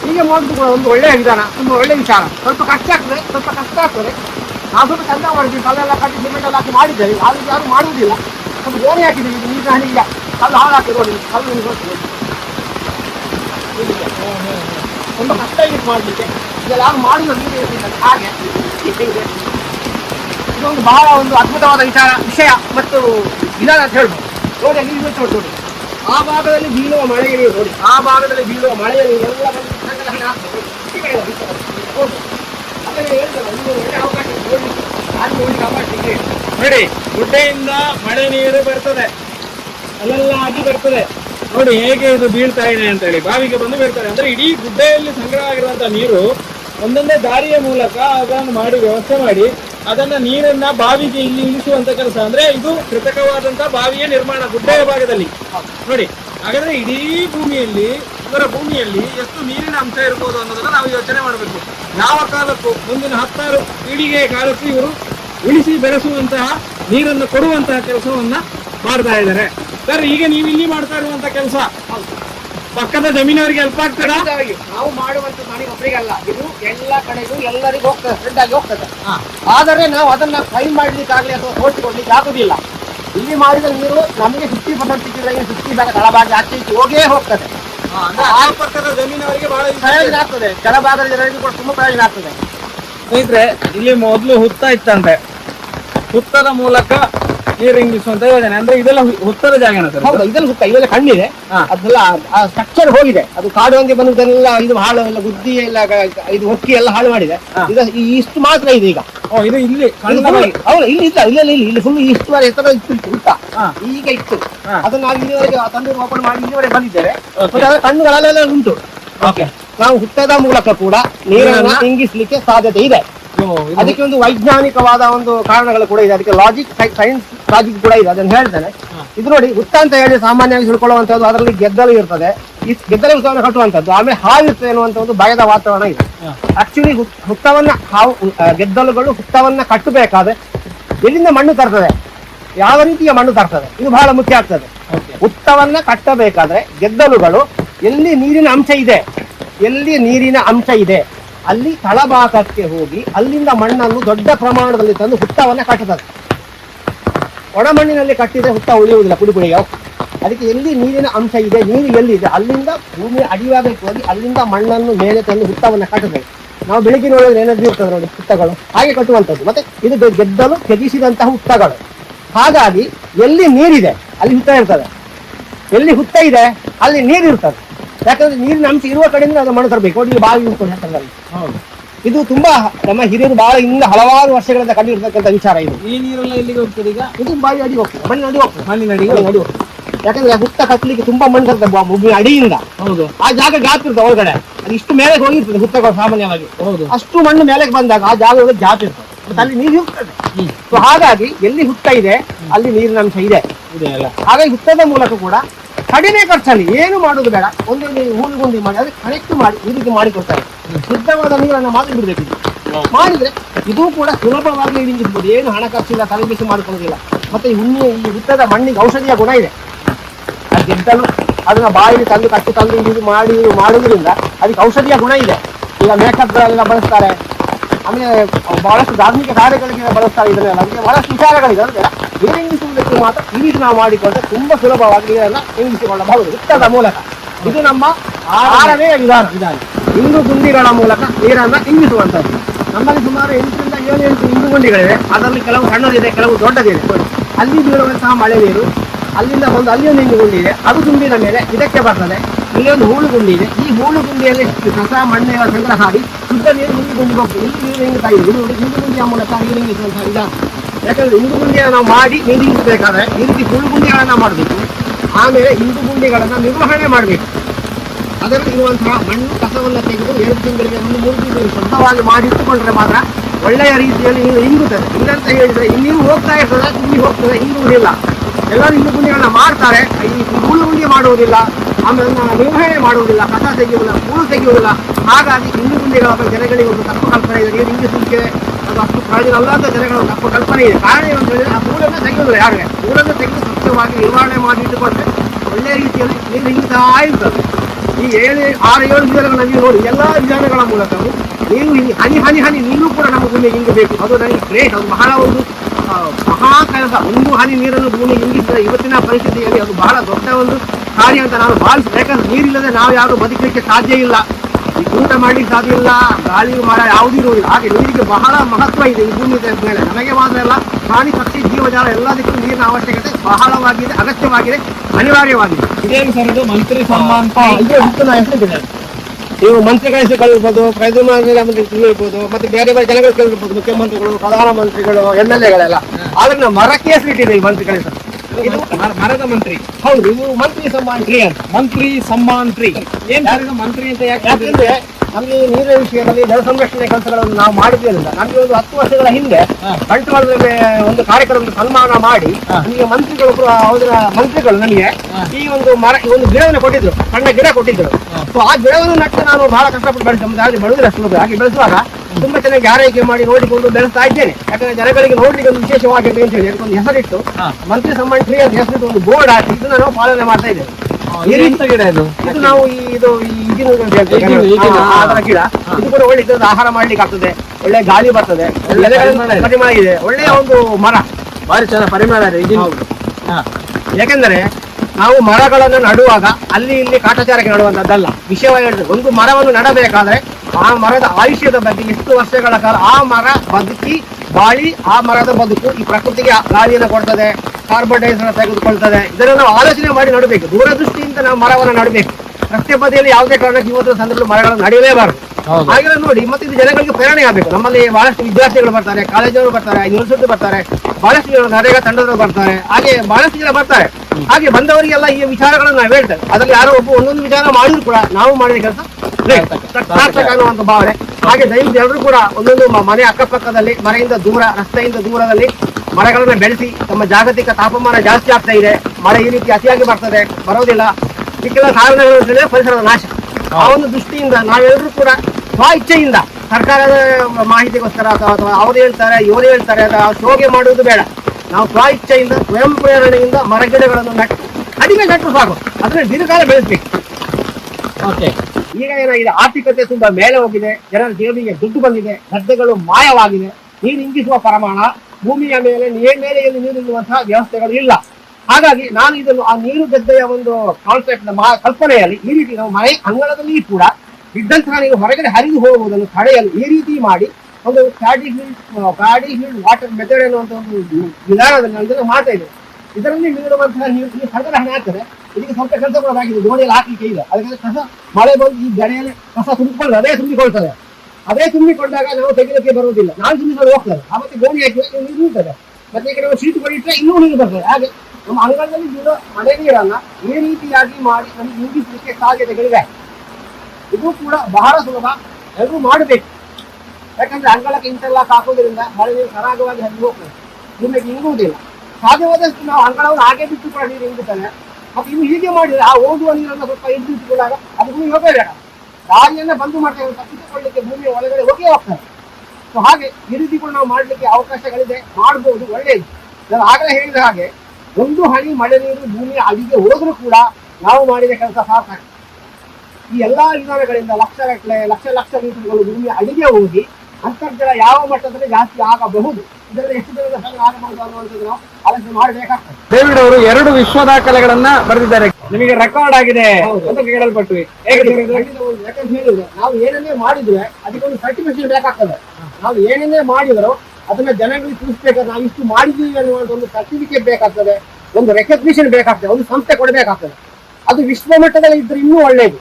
ಹೀಗೆ ಮಾಡೋದು ಕೂಡ ಒಂದು ಒಳ್ಳೆಯ ವಿಧಾನ, ತುಂಬ ಒಳ್ಳೆಯ ವಿಚಾರ. ಸ್ವಲ್ಪ ಕಷ್ಟ ಆಗ್ತದೆ, ಸ್ವಲ್ಪ ಕಷ್ಟ ಆಗ್ತದೆ. ನಾವು ಸ್ವಲ್ಪ ಚಂದ ಮಾಡಿದ್ವಿ. ಕಲ್ಲೆಲ್ಲ ಕಟ್ಟಿ ಸಿಮೆಂಟ್ ಎಲ್ಲ ಹಾಕಿ ಮಾಡಿದ್ದೇವೆ. ಆದ್ರೆ ಯಾರು ಮಾಡುವುದಿಲ್ಲ. ಸ್ವಲ್ಪ ಗೋಣಿ ಹಾಕಿದ್ದೀವಿ. ಈಗ ಈಗ ಕಲ್ಲು ಕಷ್ಟ ಇದು ಮಾಡಲಿಕ್ಕೆ ಹಾಗೆ. ಇದೊಂದು ಬಹಳ ಒಂದು ಅದ್ಭುತವಾದ ವಿಚಾರ ವಿಷಯ ಮತ್ತು ವಿಧಾನ ಅಂತ ಹೇಳ್ಬೋದು ನೋಡಿ ಅಲ್ಲಿ ನೋಡಿ ನೋಡಿ ಆ ಭಾಗದಲ್ಲಿ ಬೀಳುವ ಮಳೆಯ ನೀರು ನೋಡಿ ಆ ಭಾಗದಲ್ಲಿ ಬೀಳುವ ಮಳೆಯ ನೀರು ಎಲ್ಲ. ನೋಡಿ ಗುಡ್ಡೆಯಿಂದ ಮಳೆ ನೀರು ಬರ್ತದೆ ಅಲ್ಲೆಲ್ಲ ಆಗಿ ಬರ್ತದೆ. ನೋಡಿ ಹೇಗೆ ಇದು ಬೀಳ್ತಾ ಇದೆ ಅಂತ ಹೇಳಿ ಬಾವಿಗೆ ಬಂದು ಬೀಳ್ತಾರೆ. ಅಂದ್ರೆ ಇಡೀ ಗುಡ್ಡೆಯಲ್ಲಿ ಸಂಗ್ರಹ ಆಗಿರುವಂತ ನೀರು ಒಂದೊಂದೇ ದಾರಿಯ ಮೂಲಕ ಅದನ್ನು ಮಾಡಿ, ವ್ಯವಸ್ಥೆ ಮಾಡಿ, ಅದನ್ನ ನೀರನ್ನ ಬಾವಿಗೆ ಇಲ್ಲಿ ಇಳಿಸುವಂತ ಕೆಲಸ. ಅಂದ್ರೆ ಇದು ಕೃತಕವಾದಂತ ಬಾವಿಯ ನಿರ್ಮಾಣ, ಗುಡ್ಡೆಯ ಭಾಗದಲ್ಲಿ. ನೋಡಿ, ಹಾಗಾದ್ರೆ ಇಡೀ ಭೂಮಿಯಲ್ಲಿ, ಇವರ ಭೂಮಿಯಲ್ಲಿ ಎಷ್ಟು ನೀರಿನ ಅಂಶ ಇರ್ಬೋದು ಅನ್ನೋದನ್ನ ನಾವು ಯೋಚನೆ ಮಾಡಬೇಕು. ಯಾವ ಕಾಲಕ್ಕೂ, ಮುಂದಿನ ಹತ್ತಾರು ಪೀಳಿಗೆಯ ಕಾಲಕ್ಕೂ ಇವರು ಉಳಿಸಿ ಬೆಳೆಸುವಂತಹ, ನೀರನ್ನು ಕೊಡುವಂತಹ ಕೆಲಸವನ್ನ ಮಾಡ್ತಾ ಇದ್ದಾರೆ. ಸರ್ ಈಗ ನೀವು ಇಲ್ಲಿ ಮಾಡ್ತಾ ಇರುವಂತ ಕೆಲಸ. ಪಕ್ಕದ ಜಮೀನವರಿಗೆ ಹೆಲ್ಪ್ ಆಗ್ತದ. ನಾವು ಮಾಡುವಂತ ನನಗೆ ಒಬ್ಬರಿಗಲ್ಲ ಇದು ಎಲ್ಲ ಕಡೆಗೂ ಎಲ್ಲರಿಗೂ ಹೋಗ್ತದೆ ಸ್ಪ್ರೆಡ್ ಆಗಿ ಹೋಗ್ತದೆ. ಆದರೆ ನಾವು ಅದನ್ನ ಕ್ಲೈಮ್ ಮಾಡ್ಲಿಕ್ಕಾಗಲಿ ಅಥವಾ ತೋರಿಸಿಕೊಡ್ಲಿಕ್ಕೆ ಆಗುದಿಲ್ಲ. ಇಲ್ಲಿ ಮಾಡಿದ ನೀರು ನಮಗೆ ಫಿಫ್ಟಿ ಪರ್ಸೆಂಟ್ ಸಿಕ್ಕಿದ್ರೆ ಫಿಫ್ಟಿ ಭಾಗ ತಳಭಾಗ ಆಚೆ ಈಚೆ ಹೋಗೇ ಹೋಗ್ತದೆ. ಆ ಪಕ್ಕದ ಜಮೀನವರಿಗೆ ಬಹಳ ಪ್ರಯೋಜನ. ಆಗ್ತದೆ. ಕೆಳಭಾಗದ ಜನರಿಗೆ ಕೂಡ ತುಂಬಾ ಪ್ರಯೋಜನ ಆಗ್ತದೆ. ಸ್ನೇಹಿತರೆ ಇಲ್ಲಿ ಮೊದಲು ಹುತ್ತ ಇತ್ತಂತೆ. ಹುತ್ತದ ಮೂಲಕ ನೀರು ಅಂತ ಯೋಜನೆ ಅಂದ್ರೆ ಇದೆಲ್ಲ ಹುತ್ತದ ಜಾಗನ ಸರ್ ಹೌದು ಇದೆಲ್ಲ ಸುತ್ತ ಇವೆಲ್ಲ ಕಣ್ಣಿದೆ. ಅದೆಲ್ಲ ಸ್ಟ್ರಕ್ಚರ್ ಹೋಗಿದೆ. ಅದು ಕಾಡು ಹಂಗೆ ಬಂದದೆಲ್ಲ ಇದು ಹಾಳು ಎಲ್ಲ ಗುದ್ದಿ ಎಲ್ಲ ಇದು ಹೊಕ್ಕಿ ಎಲ್ಲ ಹಾಳು ಮಾಡಿದೆ. ಇದು ಇಷ್ಟು ಮಾತ್ರ ಇದೆ ಈಗ. ಓ ಇದು ಇಲ್ಲಿ ಹೌದು ಇಲ್ಲಿ ಇಲ್ಲ ಇಲ್ಲ ಇಲ್ಲಿ ಇಲ್ಲಿ ಫುಲ್ ಇಷ್ಟು ವರೆ ಎತ್ತರ ಇತ್ತು ಈಗ ಇತ್ತು. ಅದನ್ನ ನಾವು ಇಲ್ಲಿವರೆಗೆ ತಂದು ಓಪನ್ ಮಾಡಿ ಇಲ್ಲಿವರೆಗೆ ಬಂದಿದ್ದೇವೆ. ಕಣ್ಣುಗಳಲ್ಲೆಲ್ಲ ಉಂಟು. ಓಕೆ ನಾವು ಹುತ್ತದ ಮೂಲಕ ಕೂಡ ನೀರನ್ನು ನೀರನ್ನ- ಇಂಗಿಸ್ಲಿಕ್ಕೆ ಸಾಧ್ಯತೆ ಇದೆ. ಅದಕ್ಕೆ ಒಂದು ವೈಜ್ಞಾನಿಕವಾದ ಒಂದು ಕಾರಣಗಳು ಕೂಡ ಇದೆ. ಅದಕ್ಕೆ ಲಾಜಿಕ್ ಸೈನ್ಸ್ ಲಾಜಿಕ್ ಕೂಡ ಇದೆ. ಅದನ್ನು ಹೇಳ್ತೇನೆ. ಇದು ನೋಡಿ ಹುತ್ತ ಅಂತ ಹೇಳಿ ಸಾಮಾನ್ಯವಾಗಿ ತಿಳ್ಕೊಳ್ಳುವಂತದ್ದು ಅದರಲ್ಲಿ ಗೆದ್ದಲು ಇರ್ತದೆ. ಈ ಗೆದ್ದಲು ಹುತ್ತವನ್ನು ಕಟ್ಟುವಂತದ್ದು ಆಮೇಲೆ ಹಾವು ಇರ್ತದೆ ಅನ್ನುವಂತ ಒಂದು ಭಯದ ವಾತಾವರಣ ಇದೆ. ಆಕ್ಚುಲಿ ಹುತ್ತವನ್ನ ಹಾವು ಗೆದ್ದಲುಗಳು ಹುತ್ತವನ್ನ ಕಟ್ಟಬೇಕಾದ್ರೆ ಎಲ್ಲಿಂದ ಮಣ್ಣು ತರ್ತದೆ? ಯಾವ ರೀತಿಯ ಮಣ್ಣು ತರ್ತದೆ? ಇದು ಬಹಳ ಮುಖ್ಯ ಆಗ್ತದೆ. ಹುತ್ತವನ್ನ ಕಟ್ಟಬೇಕಾದ್ರೆ ಗೆದ್ದಲುಗಳು ಎಲ್ಲಿ ನೀರಿನ ಅಂಶ ಇದೆ? ಎಲ್ಲಿ ನೀರಿನ ಅಂಶ ಇದೆ? ಅಲ್ಲಿ ತಳಭಾಗಕ್ಕೆ ಹೋಗಿ ಅಲ್ಲಿಂದ ಮಣ್ಣನ್ನು ದೊಡ್ಡ ಪ್ರಮಾಣದಲ್ಲಿ ತಂದು ಹುತ್ತವನ್ನು ಕಟ್ಟುತ್ತದೆ ಒಣ ಮಣ್ಣಿನಲ್ಲಿ ಕಟ್ಟಿದ್ರೆ ಹುತ್ತ ಉಳಿಯುವುದಿಲ್ಲ ಪುಡಿ ಪುಡಿ ಅದಕ್ಕೆ ಎಲ್ಲಿ ನೀರಿನ ಅಂಶ ಇದೆ, ನೀರು ಎಲ್ಲಿದೆ ಅಲ್ಲಿಂದ ಭೂಮಿಯ ಅಡಿಭಾಗಕ್ಕೆ ಹೋಗಿ ಅಲ್ಲಿಂದ ಮಣ್ಣನ್ನು ಮೇಲೆ ತಂದು ಹುತ್ತವನ್ನು ಕಟ್ಟುತ್ತದೆ ನಾವು ಬೆಳಿಗ್ಗೆ ನೋಡಿದ್ರೆ ಏನಾದ್ರು ಇರ್ತದೆ ನೋಡಿ ಹುತ್ತಗಳು ಹಾಗೆ ಕಟ್ಟುವಂಥದ್ದು. ಮತ್ತೆ ಇದು ಗೆದ್ದಲು ತ್ಯಜಿಸಿದಂತಹ ಹುತ್ತಗಳು ಹಾಗಾಗಿ ಎಲ್ಲಿ ನೀರಿದೆ, ಅಲ್ಲಿ ಹುತ್ತ ಇರ್ತದೆ. ಎಲ್ಲಿ ಹುತ್ತ ಇದೆ, ಅಲ್ಲಿ ನೀರು ಇರ್ತದೆ. ಯಾಕಂದ್ರೆ ನೀರಿನ ಅಂಶ ಇರುವ ಕಡೆಯಿಂದ ಅದು ಮಣ್ಣು ತರಬೇಕು. ಇಲ್ಲಿ ಬಾವಿ ಉಂಟು ಹೌದು. ಇದು ತುಂಬಾ ನಮ್ಮ ಹಿರಿಯರು ಬಹಳ ಹಿಂದೆ ಹಲವಾರು ವರ್ಷಗಳಿಂದ ಕಂಡಿರ್ತಕ್ಕಂಥ ವಿಚಾರ ಇದು. ಈ ನೀರೆಲ್ಲ ಎಲ್ಲಿಗೆ ಹೋಗ್ತದೆ ಈಗ? ಇದು ಬಾವಿ ಅಡಿ ಹೋಗ್ತದೆ. ಮಣ್ಣಿನ ಅಡಿ ಹೋಗ್ತದೆ. ಮಣ್ಣಿನ ಅಡಿ ಅಡಿ ಹೋಗ್ತದೆ. ಯಾಕಂದ್ರೆ ಹುತ್ತ ಕಟ್ಟಲಿಕ್ಕೆ ತುಂಬಾ ಮಣ್ಣು ತರ್ತದೆ ಬ- ಭೂಮಿಯ ಅಡಿಯಿಂದ. ಹೌದು. ಆ ಜಾಗ ಗ್ಯಾಪ್ ಇರ್ತದೆ ಒಳಗಡೆ. ಅದು ಇಷ್ಟು ಮೇಲೆ ಹೋಗಿರ್ತದೆ ಹುತ್ತಗಳು ಸಾಮಾನ್ಯವಾಗಿ. ಹೌದು. ಅಷ್ಟು ಮಣ್ಣು ಮೇಲೆ ಬಂದಾಗ ಆ ಜಾಗದಲ್ಲಿ ಜಾತ್ ಇರ್ತದೆ. ಅಲ್ಲಿ ನೀರು ಇರ್ತದೆ. ಸೊ ಹಾಗಾಗಿ ಎಲ್ಲಿ ಹುತ್ತ ಇದೆ ಅಲ್ಲಿ ನೀರಿನ ಅಂಶ ಇದೆ. ಹಾಗಾಗಿ ಹುತ್ತದ ಮೂಲಕ ಕೂಡ ಕಡಿಮೆ ಖರ್ಚಲ್ಲಿ ಏನು ಮಾಡೋದು ಬೇಡ. ಒಂದು ಹೂಲಿಗುಂಡಿ ಮಾಡಿ ಅದಕ್ಕೆ ಕನೆಕ್ಟ್ ಮಾಡಿ ಈ ರೀತಿ ಮಾಡಿಕೊಡ್ತಾರೆ ಶುದ್ಧವಾದ ನೀರನ್ನು ಮಾತ್ರ ಬಿಡಬೇಕು ಮಾಡಿದ್ರೆ ಇದು ಕೂಡ ಸುಲಭವಾಗಿ ಇಳಿಂಗಿಸಬಹುದು ಏನು ಹಣ ಖರ್ಚಿಲ್ಲ ತಲೆಬಿಸಿ ಮಾಡಿಕೊಳ್ಳೋದಿಲ್ಲ. ಮತ್ತೆ ಈ ಹುಣ್ಣಿ ಈ ಹುತ್ತದ ಮಣ್ಣಿಗೆ ಔಷಧಿಯ ಗುಣ ಇದೆ. ಗೆದ್ದಲು ಅದನ್ನ ಬಾಯಿಗೆ ತಂದು ಕಟ್ಟಿ ತಂದು ಇದು ಮಾಡಿ ಮಾಡುವುದರಿಂದ ಅದಕ್ಕೆ ಔಷಧಿಯ ಗುಣ ಇದೆ. ಈಗ ಮೇಕಪ್ಗಳೆಲ್ಲ ಬಳಸ್ತಾರೆ. ಆಮೇಲೆ ಬಹಳಷ್ಟು ಧಾರ್ಮಿಕ ಕಾರ್ಯಗಳಿಗೆ ಬಳಸ್ತಾರೆ ಇದನ್ನೆಲ್ಲ. ಬಹಳಷ್ಟು ವಿಚಾರಗಳಿದೆ ಅಂದ್ರೆ ಇಂಗಿಸುವುದಕ್ಕೆ ಮಾತ್ರ ರೀತಿ ನಾವು ಮಾಡಿಕೊಂಡ್ರೆ ತುಂಬಾ ಸುಲಭವಾಗಿ ನೀರನ್ನ ಇಂಗಿಸಿಕೊಳ್ಳಬಹುದು ಹುತ್ತದ ಮೂಲಕ. ಇದು ನಮ್ಮ ಆರನೇ ವಿಧಾನ. ವಿಧಾನ ಇಂದು ಗುಂಡಿಗಳ ಮೂಲಕ ನೀರನ್ನ ಇಂಗಿಸುವಂತದ್ದು ನಮ್ಮಲ್ಲಿ ಸುಮಾರು ಎಂಟರಿಂದ ಏಳು, ಎಂಟು ಹಿಂದೂ ಗುಂಡಿಗಳಿವೆ. ಅದರಲ್ಲಿ ಕೆಲವು ಸಣ್ಣದಿದೆ, ಕೆಲವು ದೊಡ್ಡದಿದೆ. ಅಲ್ಲಿ ಬೀಳುವಂತಹ ಮಳೆ ನೀರು, ಅಲ್ಲಿಂದ ಒಂದು ಅಲ್ಲಿ ಒಂದು ಹಿಂದೂ ಗುಂಡಿ ಇದೆ. ಅದು ತುಂಬಿದ ಮೇಲೆ ಇದಕ್ಕೆ ಬರ್ತದೆ. ಇಲ್ಲಿ ಒಂದು ಹೂಳು ಗುಂಡಿ ಇದೆ. ಈ ಹೂಳು ಗುಂಡಿಯಲ್ಲಿ ಕಸ ಮಣ್ಣೆಲ್ಲ ಸಂಗ್ರಹ ಹಾಡಿ ಶುದ್ಧ ನೀರು ಹಿಂದೂ ಗುಂಡಿಗೆ ಹೋಗ್ತದೆ. ಇಲ್ಲಿ ನೀರು ಇಂಗುತ್ತಾ ಇದೆ ಇಂದು ಗುಂಡಿಯ ಮೂಲಕ ನೀರು ಇಂಗಿಸುವಂತಹ ವಿಧಾನ. ಯಾಕಂದ್ರೆ ಇಂದು ಗುಂಡಿಯನ್ನು ಮಾಡಿ ನೀರು ಇಂಗಿಸಬೇಕಾದ್ರೆ ಈ ರೀತಿ ಸುಳ್ಳು ಗುಂಡಿಗಳನ್ನು ಮಾಡಬೇಕು. ಆಮೇಲೆ ಇಂದು ಗುಂಡಿಗಳನ್ನು ನಿರ್ವಹಣೆ ಮಾಡಬೇಕು. ಅದರಲ್ಲಿ ಇರುವಂತಹ ಮಣ್ಣು, ಕಸವನ್ನು ತೆಗೆದು ಎರಡು ತಿಂಗಳಿಗೆ ಒಂದು, ಮೂರು ತಿಂಗಳಿಗೆ ಶುದ್ಧವಾಗಿ ಮಾಡಿ ಇಟ್ಟುಕೊಂಡ್ರೆ ಮಾತ್ರ ಒಳ್ಳೆಯ ರೀತಿಯಲ್ಲಿ ನೀರು ಇಂಗುತ್ತದೆ. ಇಲ್ಲಂತ ಹೇಳಿದ್ರೆ ಇನ್ನೀರು ಹೋಗ್ತಾ ಇರ್ತದೆ ಇಲ್ಲಿ ಹೋಗ್ತದೆ ಇಂಗುವುದಿಲ್ಲ ಎಲ್ಲರೂ ಹಿಂದೂ ಗುಂಡಿಗಳನ್ನ ಮಾಡ್ತಾರೆ. ಈ ಮೂಲ ಗುಂಡಿ ಮಾಡುವುದಿಲ್ಲ, ಆಮೇಲೆ ನಿರ್ವಹಣೆ ಮಾಡುವುದಿಲ್ಲ, ಕಸ ತೆಗೆಯುವುದಿಲ್ಲ ಹೂಳು ತೆಗೆಯುವುದಿಲ್ಲ. ಹಾಗಾಗಿ ಹಿಂದೂ ಗುಂಡಿಗಳ ಜನಗಳಿಗೆ ಒಂದು ತಪ್ಪು ಕಲ್ಪನೆ ಇದೆ. ನೀರು ಇಂಗಿಸಲಿಕ್ಕೆ ಅದು ಅಷ್ಟು ಪ್ರಯೋಜನ ಅಲ್ಲ ಅಂತ ಜನಗಳ ತಪ್ಪು ಕಲ್ಪನೆ ಇದೆ. ಕಾರಣ ಏನು ಅಂತ ಹೇಳಿದ್ರೆ ಆ ಊರನ್ನು ತೆಗೆಯೋದಿಲ್ಲ ಯಾರಿಗೆ? ಊರನ್ನು ತೆಗೆದು ಸ್ವಚ್ಛವಾಗಿ ನಿರ್ವಹಣೆ ಮಾಡಿ ಇಟ್ಟುಕೊಂಡ್ರೆ ಒಳ್ಳೆಯ ರೀತಿಯಲ್ಲಿ ನೀರು ಇಂಗ್ತಾ ಇರ್ತದೆ. ಈ ಏಳು, ಆರು, ಏಳು ವಿಧಾನಗಳನ್ನು ನೀವು ನೋಡಿ, ಎಲ್ಲ ವಿಧಾನಗಳ ಮೂಲಕವೂ ನೀವು ಹನಿ ಹನಿ ಹನಿ ನೀರು ಕೂಡ ನಮ್ಮ ಭೂಮಿಗೆ ಹಿಂಗಬೇಕು ಅದು ನನಗೆ ಗ್ರೇಟ್ ಅದು ಬಹಳ ಒಂದು ಮಹಾ ಕೆಲಸ. ಒಂದು ಹನಿ ನೀರನ್ನು ಭೂಮಿ ಹಿಂಗಿದ್ರೆ ಇವತ್ತಿನ ಪರಿಸ್ಥಿತಿಯಲ್ಲಿ ಅದು ಬಹಳ ದೊಡ್ಡ ಒಂದು ಕಾರ್ಯ ಅಂತ ನಾನು ಭಾವಿಸ್ತೇನೆ. ಯಾಕಂದ್ರೆ ನೀರಿಲ್ಲದೆ ನಾವು ಯಾರು ಬದುಕಲಿಕ್ಕೆ ಸಾಧ್ಯ ಇಲ್ಲ. ಊಟ ಮಾಡ್ಲಿಕ್ಕೆ ಸಾಧ್ಯ ಇಲ್ಲ ಗಾಳಿ ಮರ ಯಾವುದೂ ಇರುವುದಿಲ್ಲ. ಹಾಗೆ ನೀರಿಗೆ ಬಹಳ ಮಹತ್ವ ಇದೆ ಈ ಭೂಮಿ ಮೇಲೆ ನಮಗೆ ಮಾತ್ರ ಅಲ್ಲ ಪ್ರಾಣಿ ಪಕ್ಷಿ ಜೀವಜಾಲ ಎಲ್ಲದಕ್ಕೂ ನೀರಿನ ಅವಶ್ಯಕತೆ ಬಹಳವಾಗಿದೆ ಅಗತ್ಯವಾಗಿದೆ ಅನಿವಾರ್ಯವಾಗಿದೆ. ಇದೇನು ಸರ್ ಇದು ಮಂತ್ರಿ ಸಮ್ಮಾನ್ ನೀವು ಕಳಿಸ್ಬೋದು. ನೀವು ಮಂತ್ರಿಗಳಿಗೆ ಕಳಿರ್ಬೋದು ಪ್ರಧಾನಮಂತ್ರಿ ಕೇಳಿರ್ಬೋದು ಮತ್ತೆ ಬೇರೆ ಬೇರೆ ಜನಗಳು ಕೇಳಿರ್ಬೋದು ಮುಖ್ಯಮಂತ್ರಿಗಳು ಪ್ರಧಾನಮಂತ್ರಿಗಳು ಎಂ ಎಲ್ ಎಗಳೆಲ್ಲ. ಆದ್ರೆ ನಾವು ಮರಕ್ಕೆ ಹೆಸರಿಟ್ಟಿದೆ ಈ ಮಂತ್ರಿ ಹೆಸರು ಇದು ಮರದ ಮಂತ್ರಿ. ಹೌದು ಇದು ಮಂತ್ರಿ ಸಮ್ಮಾನ್ ಟ್ರೀ ಅಂತ. ಮಂತ್ರಿ ಸಮ್ಮಾನ್ ಟ್ರೀ. ಏನ್ ಮಂತ್ರಿ ಅಂತ ಯಾಕೆ ಯಾಕೆಂದ್ರೆ ನಮಗೆ ನೀರಿನ ವಿಷಯದಲ್ಲಿ ಜಲ ಸಂರಕ್ಷಣೆ ಕೆಲಸಗಳನ್ನು ನಾವು ಮಾಡಿದ್ರಿಂದ ನಮಗೆ ಒಂದು ಹತ್ತು ವರ್ಷಗಳ ಹಿಂದೆ ಕಂಟ್ರೋಲ್ ಬಂಟ್ವಾಳದಲ್ಲಿ ಒಂದು ಕಾರ್ಯಕ್ರಮದ ಸನ್ಮಾನ ಮಾಡಿ. ನಮಗೆ ಮಂತ್ರಿಗಳು ಅವರ ಮಂತ್ರಿಗಳು ನನಗೆ ಈ ಒಂದು ಮರ ಒಂದು ಗಿಡವನ್ನು ಕೊಟ್ಟಿದ್ರು. ಸಣ್ಣ ಗಿಡ ಕೊಟ್ಟಿದ್ರು. ಸೊ ಆ ಗಿಡವನ್ನು ನಟ್ಟು ನಾನು ಬಹಳ ಕಷ್ಟಪಟ್ಟು ಬೆಳೆಸಿದೆ. ಹಾಗೆ ಬೆಳೆದ್ರೆ ಹಾಗೆ ಬೆಳೆಸುವಾಗ ತುಂಬಾ ಚೆನ್ನಾಗಿ ಆರೈಕೆ ಮಾಡಿ ನೋಡಿಕೊಂಡು ಬೆಳೆಸ್ತಾ ಇದ್ದೇನೆ. ಯಾಕಂದ್ರೆ ಜನಗಳಿಗೆ ನೋಡ್ಲಿಕ್ಕೆ ಒಂದು ವಿಶೇಷವಾಗಿದೆ ಅಂತ ಹೇಳಿ. ಒಂದು ಹೆಸರಿಟ್ಟು. ಮಂತ್ರಿ ಸಮ್ಮಾನ್ ಟ್ರೀ ಅಂತ ಹೆಸರಿಟ್ಟು ಒಂದು ಬೋರ್ಡ್ ಹಾಕಿ ಇದನ್ನ ನಾವು ಪಾಲನೆ ಮಾಡ್ತಾ ಇದ್ದೇವೆ ಈ ರೀತಿ ಗಿಡ ಇದು? ಇದು ನಾವು ಈ ಇದು ಈಗಿನ ಗಿಡ. ಇದು ಕೂಡ ಒಳ್ಳೆ ಆಹಾರ ಮಾಡ್ಲಿಕ್ಕೆ ಆಗ್ತದೆ. ಒಳ್ಳೆ ಗಾಳಿ ಬರ್ತದೆ. ಪರಿಮಳ ಇದೆ. ಇದೆ. ಒಳ್ಳೆಯ ಒಂದು ಮರ. ಬಾರಿ ಚೆನ್ನಾಗಿ ಪರಿಮಳ ಇದೆ. ಯಾಕೆಂದರೆ ನಾವು ಮರಗಳನ್ನು ನಡುವಾಗ ಅಲ್ಲಿ ಇಲ್ಲಿ ಕಾಟಾಚಾರಕ್ಕೆ ನಡುವಂತದ್ದಲ್ಲ ವಿಷಯವಾಗಿ ಒಂದು ಮರವನ್ನು ನಡಬೇಕಾದ್ರೆ ಆ ಮರದ ಆಯುಷ್ಯದ ಬಗ್ಗೆ ಎಷ್ಟು ವರ್ಷಗಳ ಕಾಲ ಆ ಮರ ಬದುಕಿ ಬಾಳಿ ಆ ಮರದ ಬದುಕು ಈ ಪ್ರಕೃತಿಗೆ ಗಾಳಿಯನ್ನು ಕೊಡ್ತದೆ ಕಾರ್ಬನ್ ಡೈಆಕ್ಸೈಡ್ ತೆಗೆದುಕೊಳ್ತದೆ. ಇದನ್ನು ನಾವು ಆಲೋಚನೆ ಮಾಡಿ ನಡಬೇಕು. ದೂರದೃಷ್ಟಿಯಿಂದ ನಾವು ಮರವನ್ನು ನಡಬೇಕು. ರಸ್ತೆ ಬದಿಯಲ್ಲಿ ಯಾವುದೇ ಕಾರಣಕ್ಕೆ ಇವತ್ತಿನ ಸಂದರ್ಭದಲ್ಲಿ ಮರಗಳನ್ನು ನಡೆಯಲೇಬಾರದು ಹಾಗೆಲ್ಲ ನೋಡಿ ಮತ್ತೆ ಇದು ಜನಗಳಿಗೆ ಪ್ರೇರಣೆ ಆಗಬೇಕು. ನಮ್ಮಲ್ಲಿ ಬಹಳಷ್ಟು ವಿದ್ಯಾರ್ಥಿಗಳು ಬರ್ತಾರೆ ಕಾಲೇಜವರು ಬರ್ತಾರೆ ಯೂನಿವರ್ಸಿಟಿ ಬರ್ತಾರೆ ಬಹಳಷ್ಟು ಜನ ನರೇಗಾ ತಂಡದವರು ಬರ್ತಾರೆ ಹಾಗೆ ಬಹಳಷ್ಟು ಜನ ಬರ್ತಾರೆ. ಹಾಗೆ ಬಂದವರಿಗೆಲ್ಲ ಈ ವಿಚಾರಗಳನ್ನು ನಾವು ಹೇಳ್ತೇವೆ. ಅದರಲ್ಲಿ ಯಾರೋ ಒಬ್ಬ ಒಂದೊಂದು ವಿಚಾರ ಮಾಡಿದ್ರು ಕೂಡ ನಾವು ಮಾಡಿದ ಕೆಲಸ ಸಾರ್ಥಕ ಅನ್ನುವಂಥ ಭಾವನೆ. ಹಾಗೆ ದಯವಿಟ್ಟು ಎಲ್ಲರೂ ಕೂಡ ಒಂದೊಂದು ಮನೆ ಅಕ್ಕಪಕ್ಕದಲ್ಲಿ ಮನೆಯಿಂದ ದೂರ ರಸ್ತೆಯಿಂದ ದೂರದಲ್ಲಿ ಮರಗಳನ್ನ ಬೆಳೆಸಿ ನಮ್ಮ ಜಾಗತಿಕ ತಾಪಮಾನ ಜಾಸ್ತಿ ಆಗ್ತಾ ಇದೆ. ಮಳೆ ಈ ರೀತಿ ಅತಿಯಾಗಿ ಬರ್ತದೆ ಬರೋದಿಲ್ಲ. ಇದಕ್ಕೆಲ್ಲ ಕಾರಣಗಳು ಪರಿಸರದ ನಾಶ. ಆ ಒಂದು ದೃಷ್ಟಿಯಿಂದ ನಾವೆಲ್ಲರೂ ಕೂಡ ಸ್ವ ಇಚ್ಛೆಯಿಂದ ಸರ್ಕಾರದ ಮಾಹಿತಿಗೋಸ್ಕರ ಅಥವಾ ಅಥವಾ ಅವ್ರು ಹೇಳ್ತಾರೆ ಇವರು ಹೇಳ್ತಾರೆ ಅಥವಾ ಶೋಗೆ ಮಾಡುವುದು ಬೇಡ. ನಾವು ಸ್ವ ಇಚ್ಛೆಯಿಂದ ಸ್ವಯಂ ಪ್ರೇರಣೆಯಿಂದ ಮರಗಿಡಗಳನ್ನು ನಟ್ಟು ಕಡಿಮೆ ನಟ್ಟು ಸಾಕು. ಅದನ್ನು ದೀರ್ಘಕಾಲ ಬೆಳೆಸ್ಬೇಕು. ಓಕೆ ಈಗ ಏನಾಗಿದೆ ಆರ್ಥಿಕತೆ ತುಂಬಾ ಮೇಲೆ ಹೋಗಿದೆ, ಜನರ ಜೇಬಿಗೆ ದುಡ್ಡು ಬಂದಿದೆ ಗದ್ದೆಗಳು ಮಾಯವಾಗಿದೆ, ನೀರು ಇಂಗಿಸುವ ಪ್ರಮಾಣ ಭೂಮಿಯ ಮೇಲೆ ನೀರ್ ಮೇಲೆ ನೀರು ವ್ಯವಸ್ಥೆಗಳು ಇಲ್ಲ. ಹಾಗಾಗಿ ನಾನು ಇದನ್ನು ಆ ನೀರು ಗದ್ದೆಯ ಒಂದು ಕಾನ್ಸೆಪ್ಟ್ ಕಲ್ಪನೆಯಲ್ಲಿ ಈ ರೀತಿ ನಾವು ಮನೆ ಅಂಗಳದಲ್ಲಿ ಕೂಡ ಇದ್ದಂತಹ ನೀರು ಹೊರಗಡೆ ಹರಿದು ಹೋಗುವುದನ್ನು ತಡೆಯಲು ಈ ರೀತಿ ಮಾಡಿ ಒಂದು paddy hill paddy hill water method ಅನ್ನುವಂಥ ಒಂದು ವಿಧಾನದಲ್ಲಿ ನಾವು ಮಾಡ್ತಾ ಇದ್ದೇವೆ ಇದರಲ್ಲಿ ನೀಡುವಂತಹ ನೀರು ಹೊರಗಡೆ ಹಣ ಆಗ್ತದೆ. ಇದಕ್ಕೆ ಸ್ವಲ್ಪ ಕೆಲಸ ಕೊಡೋದಾಗಿದೆ ಹಾಕಿ ಹಾಕಲಿಕ್ಕೆ ಇಲ್ಲ. ಅದಕ್ಕೆ ಕಸ, ಮಳೆ ಬಂದು ಈ ಗಡೆಯಲ್ಲಿ ಕಸ ತುಂಬಿಕೊಳ್ಳಿ ಅದೇ ತುಂಬಿಕೊಳ್ತದೆ. ಅದೇ ತುಂಬಿಕೊಂಡಾಗ ನಾವು ತೆಗೆದಕ್ಕೆ ಬರುವುದಿಲ್ಲ. ನಾವು ತುಂಬಿಸಲು ಹೋಗ್ತದೆ. ಆ ಮತ್ತೆ ಗೋಣಿ ಹಾಕಿ ನೀರು ನಿಲ್ತದೆ ಮತ್ತೆ ಈ ಕಡೆ ಒಂದು ಶೀಟ್ ಇಟ್ಟರೆ ಇನ್ನೂ ನೀರು ಬರ್ತದೆ. ಹಾಗೆ ನಮ್ಮ ಅಂಗಳದಲ್ಲಿ ಮಳೆ ನೀರನ್ನ ಈ ರೀತಿಯಾಗಿ ಮಾಡಿ ನಮಗೆ ಇಂಗಿಸಲಿಕ್ಕೆ ಸಾಧ್ಯತೆಗಳಿವೆ. ಇದು ಕೂಡ ಬಹಳ ಸುಲಭ. ಎಲ್ಲರೂ ಮಾಡಬೇಕು. ಯಾಕಂದ್ರೆ ಅಂಗಳಕ್ಕೆ ಇಂಟರ್ಲಾಕ್ ಹಾಕೋದ್ರಿಂದ ಮಳೆ ನೀರು ಸರಾಗವಾಗಿ ಹರಿದು ಹೋಗ್ತದೆ. ನಿಮಗೆ ಇಂಗುವುದಿಲ್ಲ. ಸಾಧ್ಯವಾದಷ್ಟು ನಾವು ಅಂಗಳವನ್ನು ಹಾಗೆ ಬಿಟ್ಟು ಕೂಡ ನೀರು ಇಂಗುತ್ತದೆ ಮತ್ತೆ ಇನ್ನು ಹೀಗೆ ಮಾಡಿದ್ರೆ ಆ ಓದುವ ನೀರನ್ನು ಸ್ವಲ್ಪ ಹಿಡಿದಿಟ್ಟುಕೊಂಡಾಗ ಅದು ಭೂಮಿ ಹೋಗೇ ಬೇಡ. ದಾರಿಯನ್ನ ಬಂದು ಮಾಡ್ತೇವೆ ತಪ್ಪಿಸಿಕೊಳ್ಳಿಕ್ಕೆ ಭೂಮಿಯ ಒಳಗಡೆ ಹೋಗಿ ಹೋಗ್ತಾರೆ ಸೊ ಹಾಗೆ ಈ ನಾವು ಮಾಡಲಿಕ್ಕೆ ಅವಕಾಶಗಳಿದೆ, ಮಾಡ್ಬೋದು ಒಳ್ಳೆಯದು ನಾನು ಆಗಲೇ ಹೇಳಿದ ಹಾಗೆ, ಒಂದು ಹನಿ ಮಳೆ ನೀರು ಭೂಮಿಯ ಅಡಿಗೆ ಹೋದರೂ ಕೂಡ ನಾವು ಮಾಡಿದ ಕೆಲಸ ಸಾರ್ಥಕ. ಈ ಎಲ್ಲ ವಿಧಾನಗಳಿಂದ ಲಕ್ಷ ಗಟ್ಟಲೆ ಲಕ್ಷ ಲಕ್ಷ ಲೀಟರ್ಗಳು ಭೂಮಿಯ ಅಡಿಗೆ ಹೋಗಿ ಅಂತರ್ಜಲ ಯಾವ ಮಟ್ಟದಲ್ಲಿ ಜಾಸ್ತಿ ಆಗಬಹುದು? ಇದರಲ್ಲಿ ಎಷ್ಟು ದಿನದ ಸಂಗ್ರಹ ಆಗಬಹುದು ಅನ್ನುವಂಥದ್ದು ನಾವು ಆಲೋಚನೆ ಮಾಡಬೇಕಾಗ್ತದೆ. ಡೇವಿಡ್ ಅವರು ಎರಡು ವಿಶ್ವ ದಾಖಲೆಗಳನ್ನ ಬರೆದಿದ್ದಾರೆ. ನಿಮಗೆ ರೆಕಾರ್ಡ್ ಆಗಿದೆ ಹೌದು. ಅಂತ ಕೇಳಲ್ಪಟ್ವಿ. ಯಾಕಂತ ಹೇಳಿದ್ರೆ. ನಾವು ಏನನ್ನೇ ಮಾಡಿದ್ರೆ ಅದಕ್ಕೊಂದು ಸರ್ಟಿಫಿಕೇಶನ್ ಬೇಕಾಗ್ತದೆ. ನಾವು ಏನನ್ನೇ ಮಾಡಿದ್ರು ಅದನ್ನ ಜನಗಳಿಗೆ ತಿಳಿಸ್ಬೇಕಾದ್ರೆ ನಾವು ಇಷ್ಟು ಮಾಡಿದ್ದೀವಿ ಅನ್ನುವಂಥ ಒಂದು ಸರ್ಟಿಫಿಕೇಟ್ ಬೇಕಾಗ್ತದೆ. ಒಂದು ರೆಕಗ್ನಿಷನ್ ಬೇಕಾಗ್ತದೆ. ಒಂದು ಸಂಸ್ಥೆ ಕೊಡಬೇಕಾಗ್ತದೆ. ಅದು ವಿಶ್ವ ಮಟ್ಟದಲ್ಲಿ ಇದ್ರೆ ಇನ್ನೂ ಒಳ್ಳೆಯದು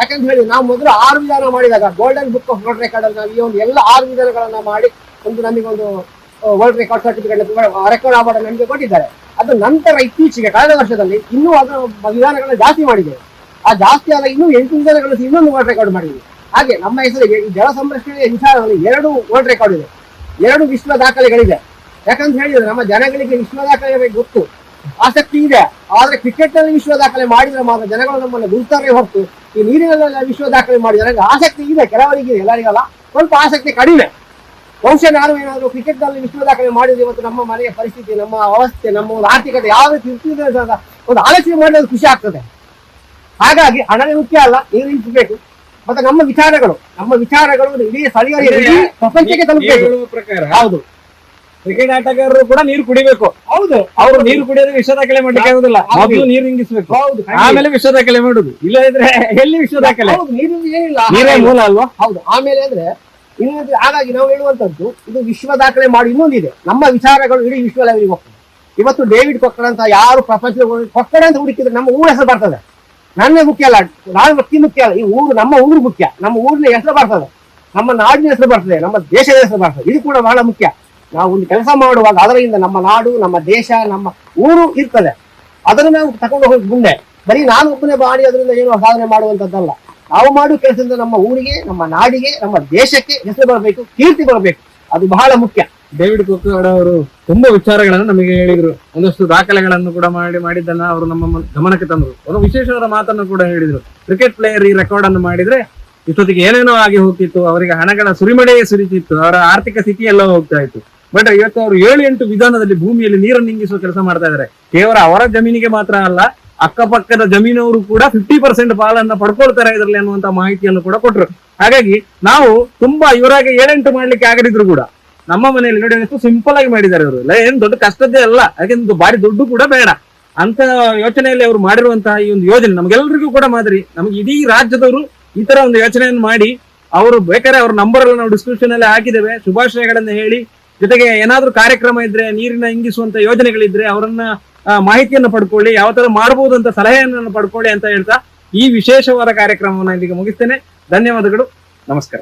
ಯಾಕಂತ ಹೇಳಿ, ನಾವು ಮೊದಲು ಆರು ವಿಧಾನ ಮಾಡಿದಾಗ golden book of world record ನಾವು ಈ ಒಂದು ಎಲ್ಲ ಆರು ವಿಧಾನಗಳನ್ನ ಮಾಡಿ ಒಂದು ನಮಗೆ ಒಂದು world record certificate record award ನಮಗೆ ಕೊಟ್ಟಿದ್ದಾರೆ. ಅದು ನಂತರ ಇತ್ತೀಚೆಗೆ ಕಳೆದ ವರ್ಷದಲ್ಲಿ ಇನ್ನೂ ಅದರ ವಿಧಾನಗಳನ್ನ ಜಾಸ್ತಿ ಮಾಡಿದ್ದೇವೆ. ಆ ಜಾಸ್ತಿ ಆದ ಇನ್ನೂ ಎಂಟು ವಿಧಾನಗಳು ಇನ್ನೊಂದು ವರ್ಲ್ಡ್ ರೆಕಾರ್ಡ್ ಮಾಡಿದ್ವಿ ಹಾಗೆ ನಮ್ಮ ಹೆಸರಿಗೆ ಜಲ ಸಂರಕ್ಷಣೆಯ ವಿಚಾರದಲ್ಲಿ ಎರಡು ವರ್ಲ್ಡ್ ರೆಕಾರ್ಡ್ ಇದೆ. ಎರಡು ವಿಶ್ವ ದಾಖಲೆಗಳಿದೆ. ಯಾಕಂತ ಹೇಳಿದ್ರೆ ನಮ್ಮ ಜನಗಳಿಗೆ ವಿಶ್ವ ದಾಖಲೆ ಬಗ್ಗೆ ಗೊತ್ತು. ಆಸಕ್ತಿ ಇದೆ. ಆದ್ರೆ ಕ್ರಿಕೆಟ್ನಲ್ಲಿ ವಿಶ್ವ ದಾಖಲೆ ಮಾಡಿದ್ರೆ ಮಾತ್ರ ಜನಗಳು ನಮ್ಮನ್ನು ಗುರುತಾರೆ ಹೊರತು ಈ ನೀರಿನಲ್ಲಿ ವಿಶ್ವ ದಾಖಲೆ ಮಾಡಿದ್ರೆ ನನಗೆ ಆಸಕ್ತಿ ಇದೆ. ಕೆಲವರಿಗೆ ಎಲ್ಲರಿಗಲ್ಲ. ಸ್ವಲ್ಪ ಆಸಕ್ತಿ ಕಡಿಮೆ. ಬಹುಶಃ ನಾನು ಏನಾದ್ರು ಕ್ರಿಕೆಟ್ನಲ್ಲಿ ವಿಶ್ವ ದಾಖಲೆ ಮಾಡಿದ್ರೆ ಇವತ್ತು ನಮ್ಮ ಮನೆಯ ಪರಿಸ್ಥಿತಿ ನಮ್ಮ ಅವಸ್ಥೆ ನಮ್ಮ ಒಂದು ಆರ್ಥಿಕತೆ ಯಾವ ರೀತಿ ಇರ್ತಿದೆ ಅಂತ ಒಂದು ಆಲೋಚನೆ ಮಾಡಿದ್ರೆ ಖುಷಿ ಆಗ್ತದೆ. ಹಾಗಾಗಿ ಹಣವೇ ಮುಖ್ಯ ಅಲ್ಲ ನೀರು ನಿಲ್ಲಿಸಬೇಕು ಮತ್ತೆ ನಮ್ಮ ವಿಚಾರಗಳು ನಮ್ಮ ವಿಚಾರಗಳು ಇಡೀ ಸ್ಥಳೀಯ ಪ್ರಪಂಚಕ್ಕೆ ತಲುಪಬೇಕು. ಹೌದು. ಕ್ರಿಕೆಟ್ ಆಟಗಾರರು ಕೂಡ ನೀರು ಕುಡಿಬೇಕು. ಹೌದು. ಅವರು ನೀರು ಕುಡಿಯೋದು ವಿಶ್ವ ದಾಖಲೆ ಮಾಡ್ಲಿಕ್ಕೆ ಆಗುದಿಲ್ಲ. ಅದು ಮೊದಲು ನೀರು ಹಿಂಗಿಸ್ಬೇಕು ಹೌದು ಆಮೇಲೆ ವಿಶ್ವ ದಾಖಲೆ ಮಾಡುದು. ಇಲ್ಲ ಇದ್ರೆ ಎಲ್ಲಿ ವಿಶ್ವ ದಾಖಲೆ ನೀರಿನ ಏನಿಲ್ಲ. ನೀರೇ ಮೂಲ ಅಲ್ವಾ? ಹೌದು. ಆಮೇಲೆ ಅಂದ್ರೆ ಇನ್ನೊಂದು ಹಾಗಾಗಿ ನಾವು ಹೇಳುವಂತದ್ದು ಇದು ವಿಶ್ವ ದಾಖಲೆ ಮಾಡಿ ಇನ್ನೊಂದಿದೆ. ನಮ್ಮ ವಿಚಾರಗಳು ಇಡೀ ವಿಶ್ವ ಲೆವೆಲ್ಗೆ ಹೋಗ್ತದೆ. ಇವತ್ತು ಡೇವಿಡ್ ಕೊಕ್ಕಡ ಅಂತ ಯಾರು ಪ್ರಪಂಚದ ಕೊಕ್ಕಡ ಅಂತ ಹುಡುಕಿದ್ರೆ ನಮ್ಮ ಊರ ಹೆಸರು ಬರ್ತದೆ. ನನ್ನ ಮುಖ್ಯ ಅಲ್ಲ ನಾನು ವ್ಯಕ್ತಿ ಮುಖ್ಯ ಅಲ್ಲ. ಈ ಊರು ನಮ್ಮ ಊರು ಮುಖ್ಯ. ನಮ್ಮ ಊರಿನ ಹೆಸರು ಬರ್ತದೆ. ನಮ್ಮ ನಾಡಿನ ಹೆಸರು ಬರ್ತದೆ. ನಮ್ಮ ದೇಶದ ಹೆಸರು ಬರ್ತದೆ. ಇದು ಕೂಡ ಬಹಳ ಮುಖ್ಯ. ನಾವು ಒಂದು ಕೆಲಸ ಮಾಡುವಾಗ ಅದರಿಂದ ನಮ್ಮ ನಾಡು, ನಮ್ಮ ದೇಶ, ನಮ್ಮ ಊರು ಇರ್ತದೆ. ಅದನ್ನು ನಾವು ತಗೊಂಡು ಹೋಗಿ ಮುಂದೆ. ಬರೀ ನಾನು ಒಬ್ಬನೇ ಮಾಡಿ ಅದರಿಂದ ಏನು ಸಾಧನೆ ಮಾಡುವಂತದ್ದಲ್ಲ ನಾವು ಮಾಡುವ ಕೆಲಸದಿಂದ ನಮ್ಮ ಊರಿಗೆ, ನಮ್ಮ ನಾಡಿಗೆ, ನಮ್ಮ ದೇಶಕ್ಕೆ ಹೆಸರು ಬರಬೇಕು, ಕೀರ್ತಿ ಬರಬೇಕು. ಅದು ಬಹಳ ಮುಖ್ಯ. ಡೇವಿಡ್ ಕೊಕ್ಕಡ ಅವರು ತುಂಬಾ ವಿಚಾರಗಳನ್ನು ನಮಗೆ ಹೇಳಿದ್ರು. ಒಂದಷ್ಟು ದಾಖಲೆಗಳನ್ನು ಕೂಡ ಮಾಡಿ, ಮಾಡಿದ್ದನ್ನ ಅವರು ನಮ್ಮ ಗಮನಕ್ಕೆ ತಂದರು. ಅವರು ವಿಶೇಷವಾದ ಮಾತನ್ನು ಕೂಡ ಹೇಳಿದ್ರು. ಕ್ರಿಕೆಟ್ ಪ್ಲೇಯರ್ ಈ ರೆಕಾರ್ಡ್ ಅನ್ನು ಮಾಡಿದ್ರೆ ಇಷ್ಟೊತ್ತಿಗೆ ಏನೇನೋ ಆಗಿ ಹೋಗ್ತಿತ್ತು. ಅವರಿಗೆ ಹಣಗಳ ಸುರಿಮಡೆಯೇ ಸುರಿತಿತ್ತು. ಅವರ ಆರ್ಥಿಕ ಸ್ಥಿತಿ ಎಲ್ಲ ಹೋಗ್ತಾ ಇತ್ತು. ಬಟ್ ಇವತ್ತು ಅವರು ಏಳು ಎಂಟು ವಿಧಾನದಲ್ಲಿ ಭೂಮಿಯಲ್ಲಿ ನೀರನ್ನು ಇಂಗಿಸುವ ಕೆಲಸ ಮಾಡ್ತಾ ಇದ್ದಾರೆ ಕೇವಲ ಅವರ ಜಮೀನಿಗೆ ಮಾತ್ರ ಅಲ್ಲ, ಅಕ್ಕಪಕ್ಕದ ಜಮೀನವರು ಕೂಡ ಫಿಫ್ಟಿ ಪರ್ಸೆಂಟ್ ಪಾಲನ್ನ ಪಡ್ಕೊಳ್ತಾರೆ ಇದರಲ್ಲಿ ಅನ್ನುವಂತ ಮಾಹಿತಿಯನ್ನು ಕೂಡ ಕೊಟ್ಟರು ಹಾಗಾಗಿ ನಾವು ತುಂಬಾ ಇವರಾಗಿ ಏಳೆಂಟು ಮಾಡ್ಲಿಕ್ಕೆ ಆಗದಿದ್ರು ಕೂಡ ನಮ್ಮ ಮನೆಯಲ್ಲಿ ನೋಡಿ ಎಷ್ಟು ಸಿಂಪಲ್ ಆಗಿ ಮಾಡಿದ್ದಾರೆ ಅವರು ಏನ್ ದೊಡ್ಡ ಕಷ್ಟದ್ದೇ ಅಲ್ಲ ಯಾಕೆಂದ್ರೆ ಬಾರಿ ದುಡ್ಡು ಕೂಡ ಬೇಡ. ಅಂತ ಯೋಚನೆಯಲ್ಲಿ ಅವರು ಮಾಡಿರುವಂತಹ ಈ ಒಂದು ಯೋಜನೆ ನಮ್ಗೆಲ್ರಿಗೂ ಕೂಡ ಮಾದರಿ. ನಮ್ಗೆ ಇಡೀ ರಾಜ್ಯದವರು ಈ ತರ ಒಂದು ಯೋಚನೆಯನ್ನು ಮಾಡಿ, ಅವರು ಬೇಕಾದ್ರೆ ಅವ್ರ ನಂಬರ್ ಎಲ್ಲ ನಾವು ಡಿಸ್ಕ್ರಿಪ್ಷನ್ ಅಲ್ಲಿ ಹಾಕಿದ್ದೇವೆ, ಶುಭಾಶಯಗಳನ್ನ ಹೇಳಿ ಜೊತೆಗೆ ಏನಾದ್ರೂ ಕಾರ್ಯಕ್ರಮ ಇದ್ರೆ, ನೀರಿನ ಇಂಗಿಸುವಂತ ಯೋಜನೆಗಳಿದ್ರೆ ಅವರನ್ನ ಮಾಹಿತಿಯನ್ನ ಪಡ್ಕೊಳ್ಳಿ, ಯಾವ ತರ ಮಾಡಬಹುದು ಅಂತ ಸಲಹೆಯನ್ನು ಪಡ್ಕೊಳ್ಳಿ ಅಂತ ಹೇಳ್ತಾ ಈ ವಿಶೇಷವಾದ ಕಾರ್ಯಕ್ರಮವನ್ನು ಇಲ್ಲಿಗೆ ಮುಗಿಸ್ತೇನೆ. ಧನ್ಯವಾದಗಳು. ನಮಸ್ಕಾರ.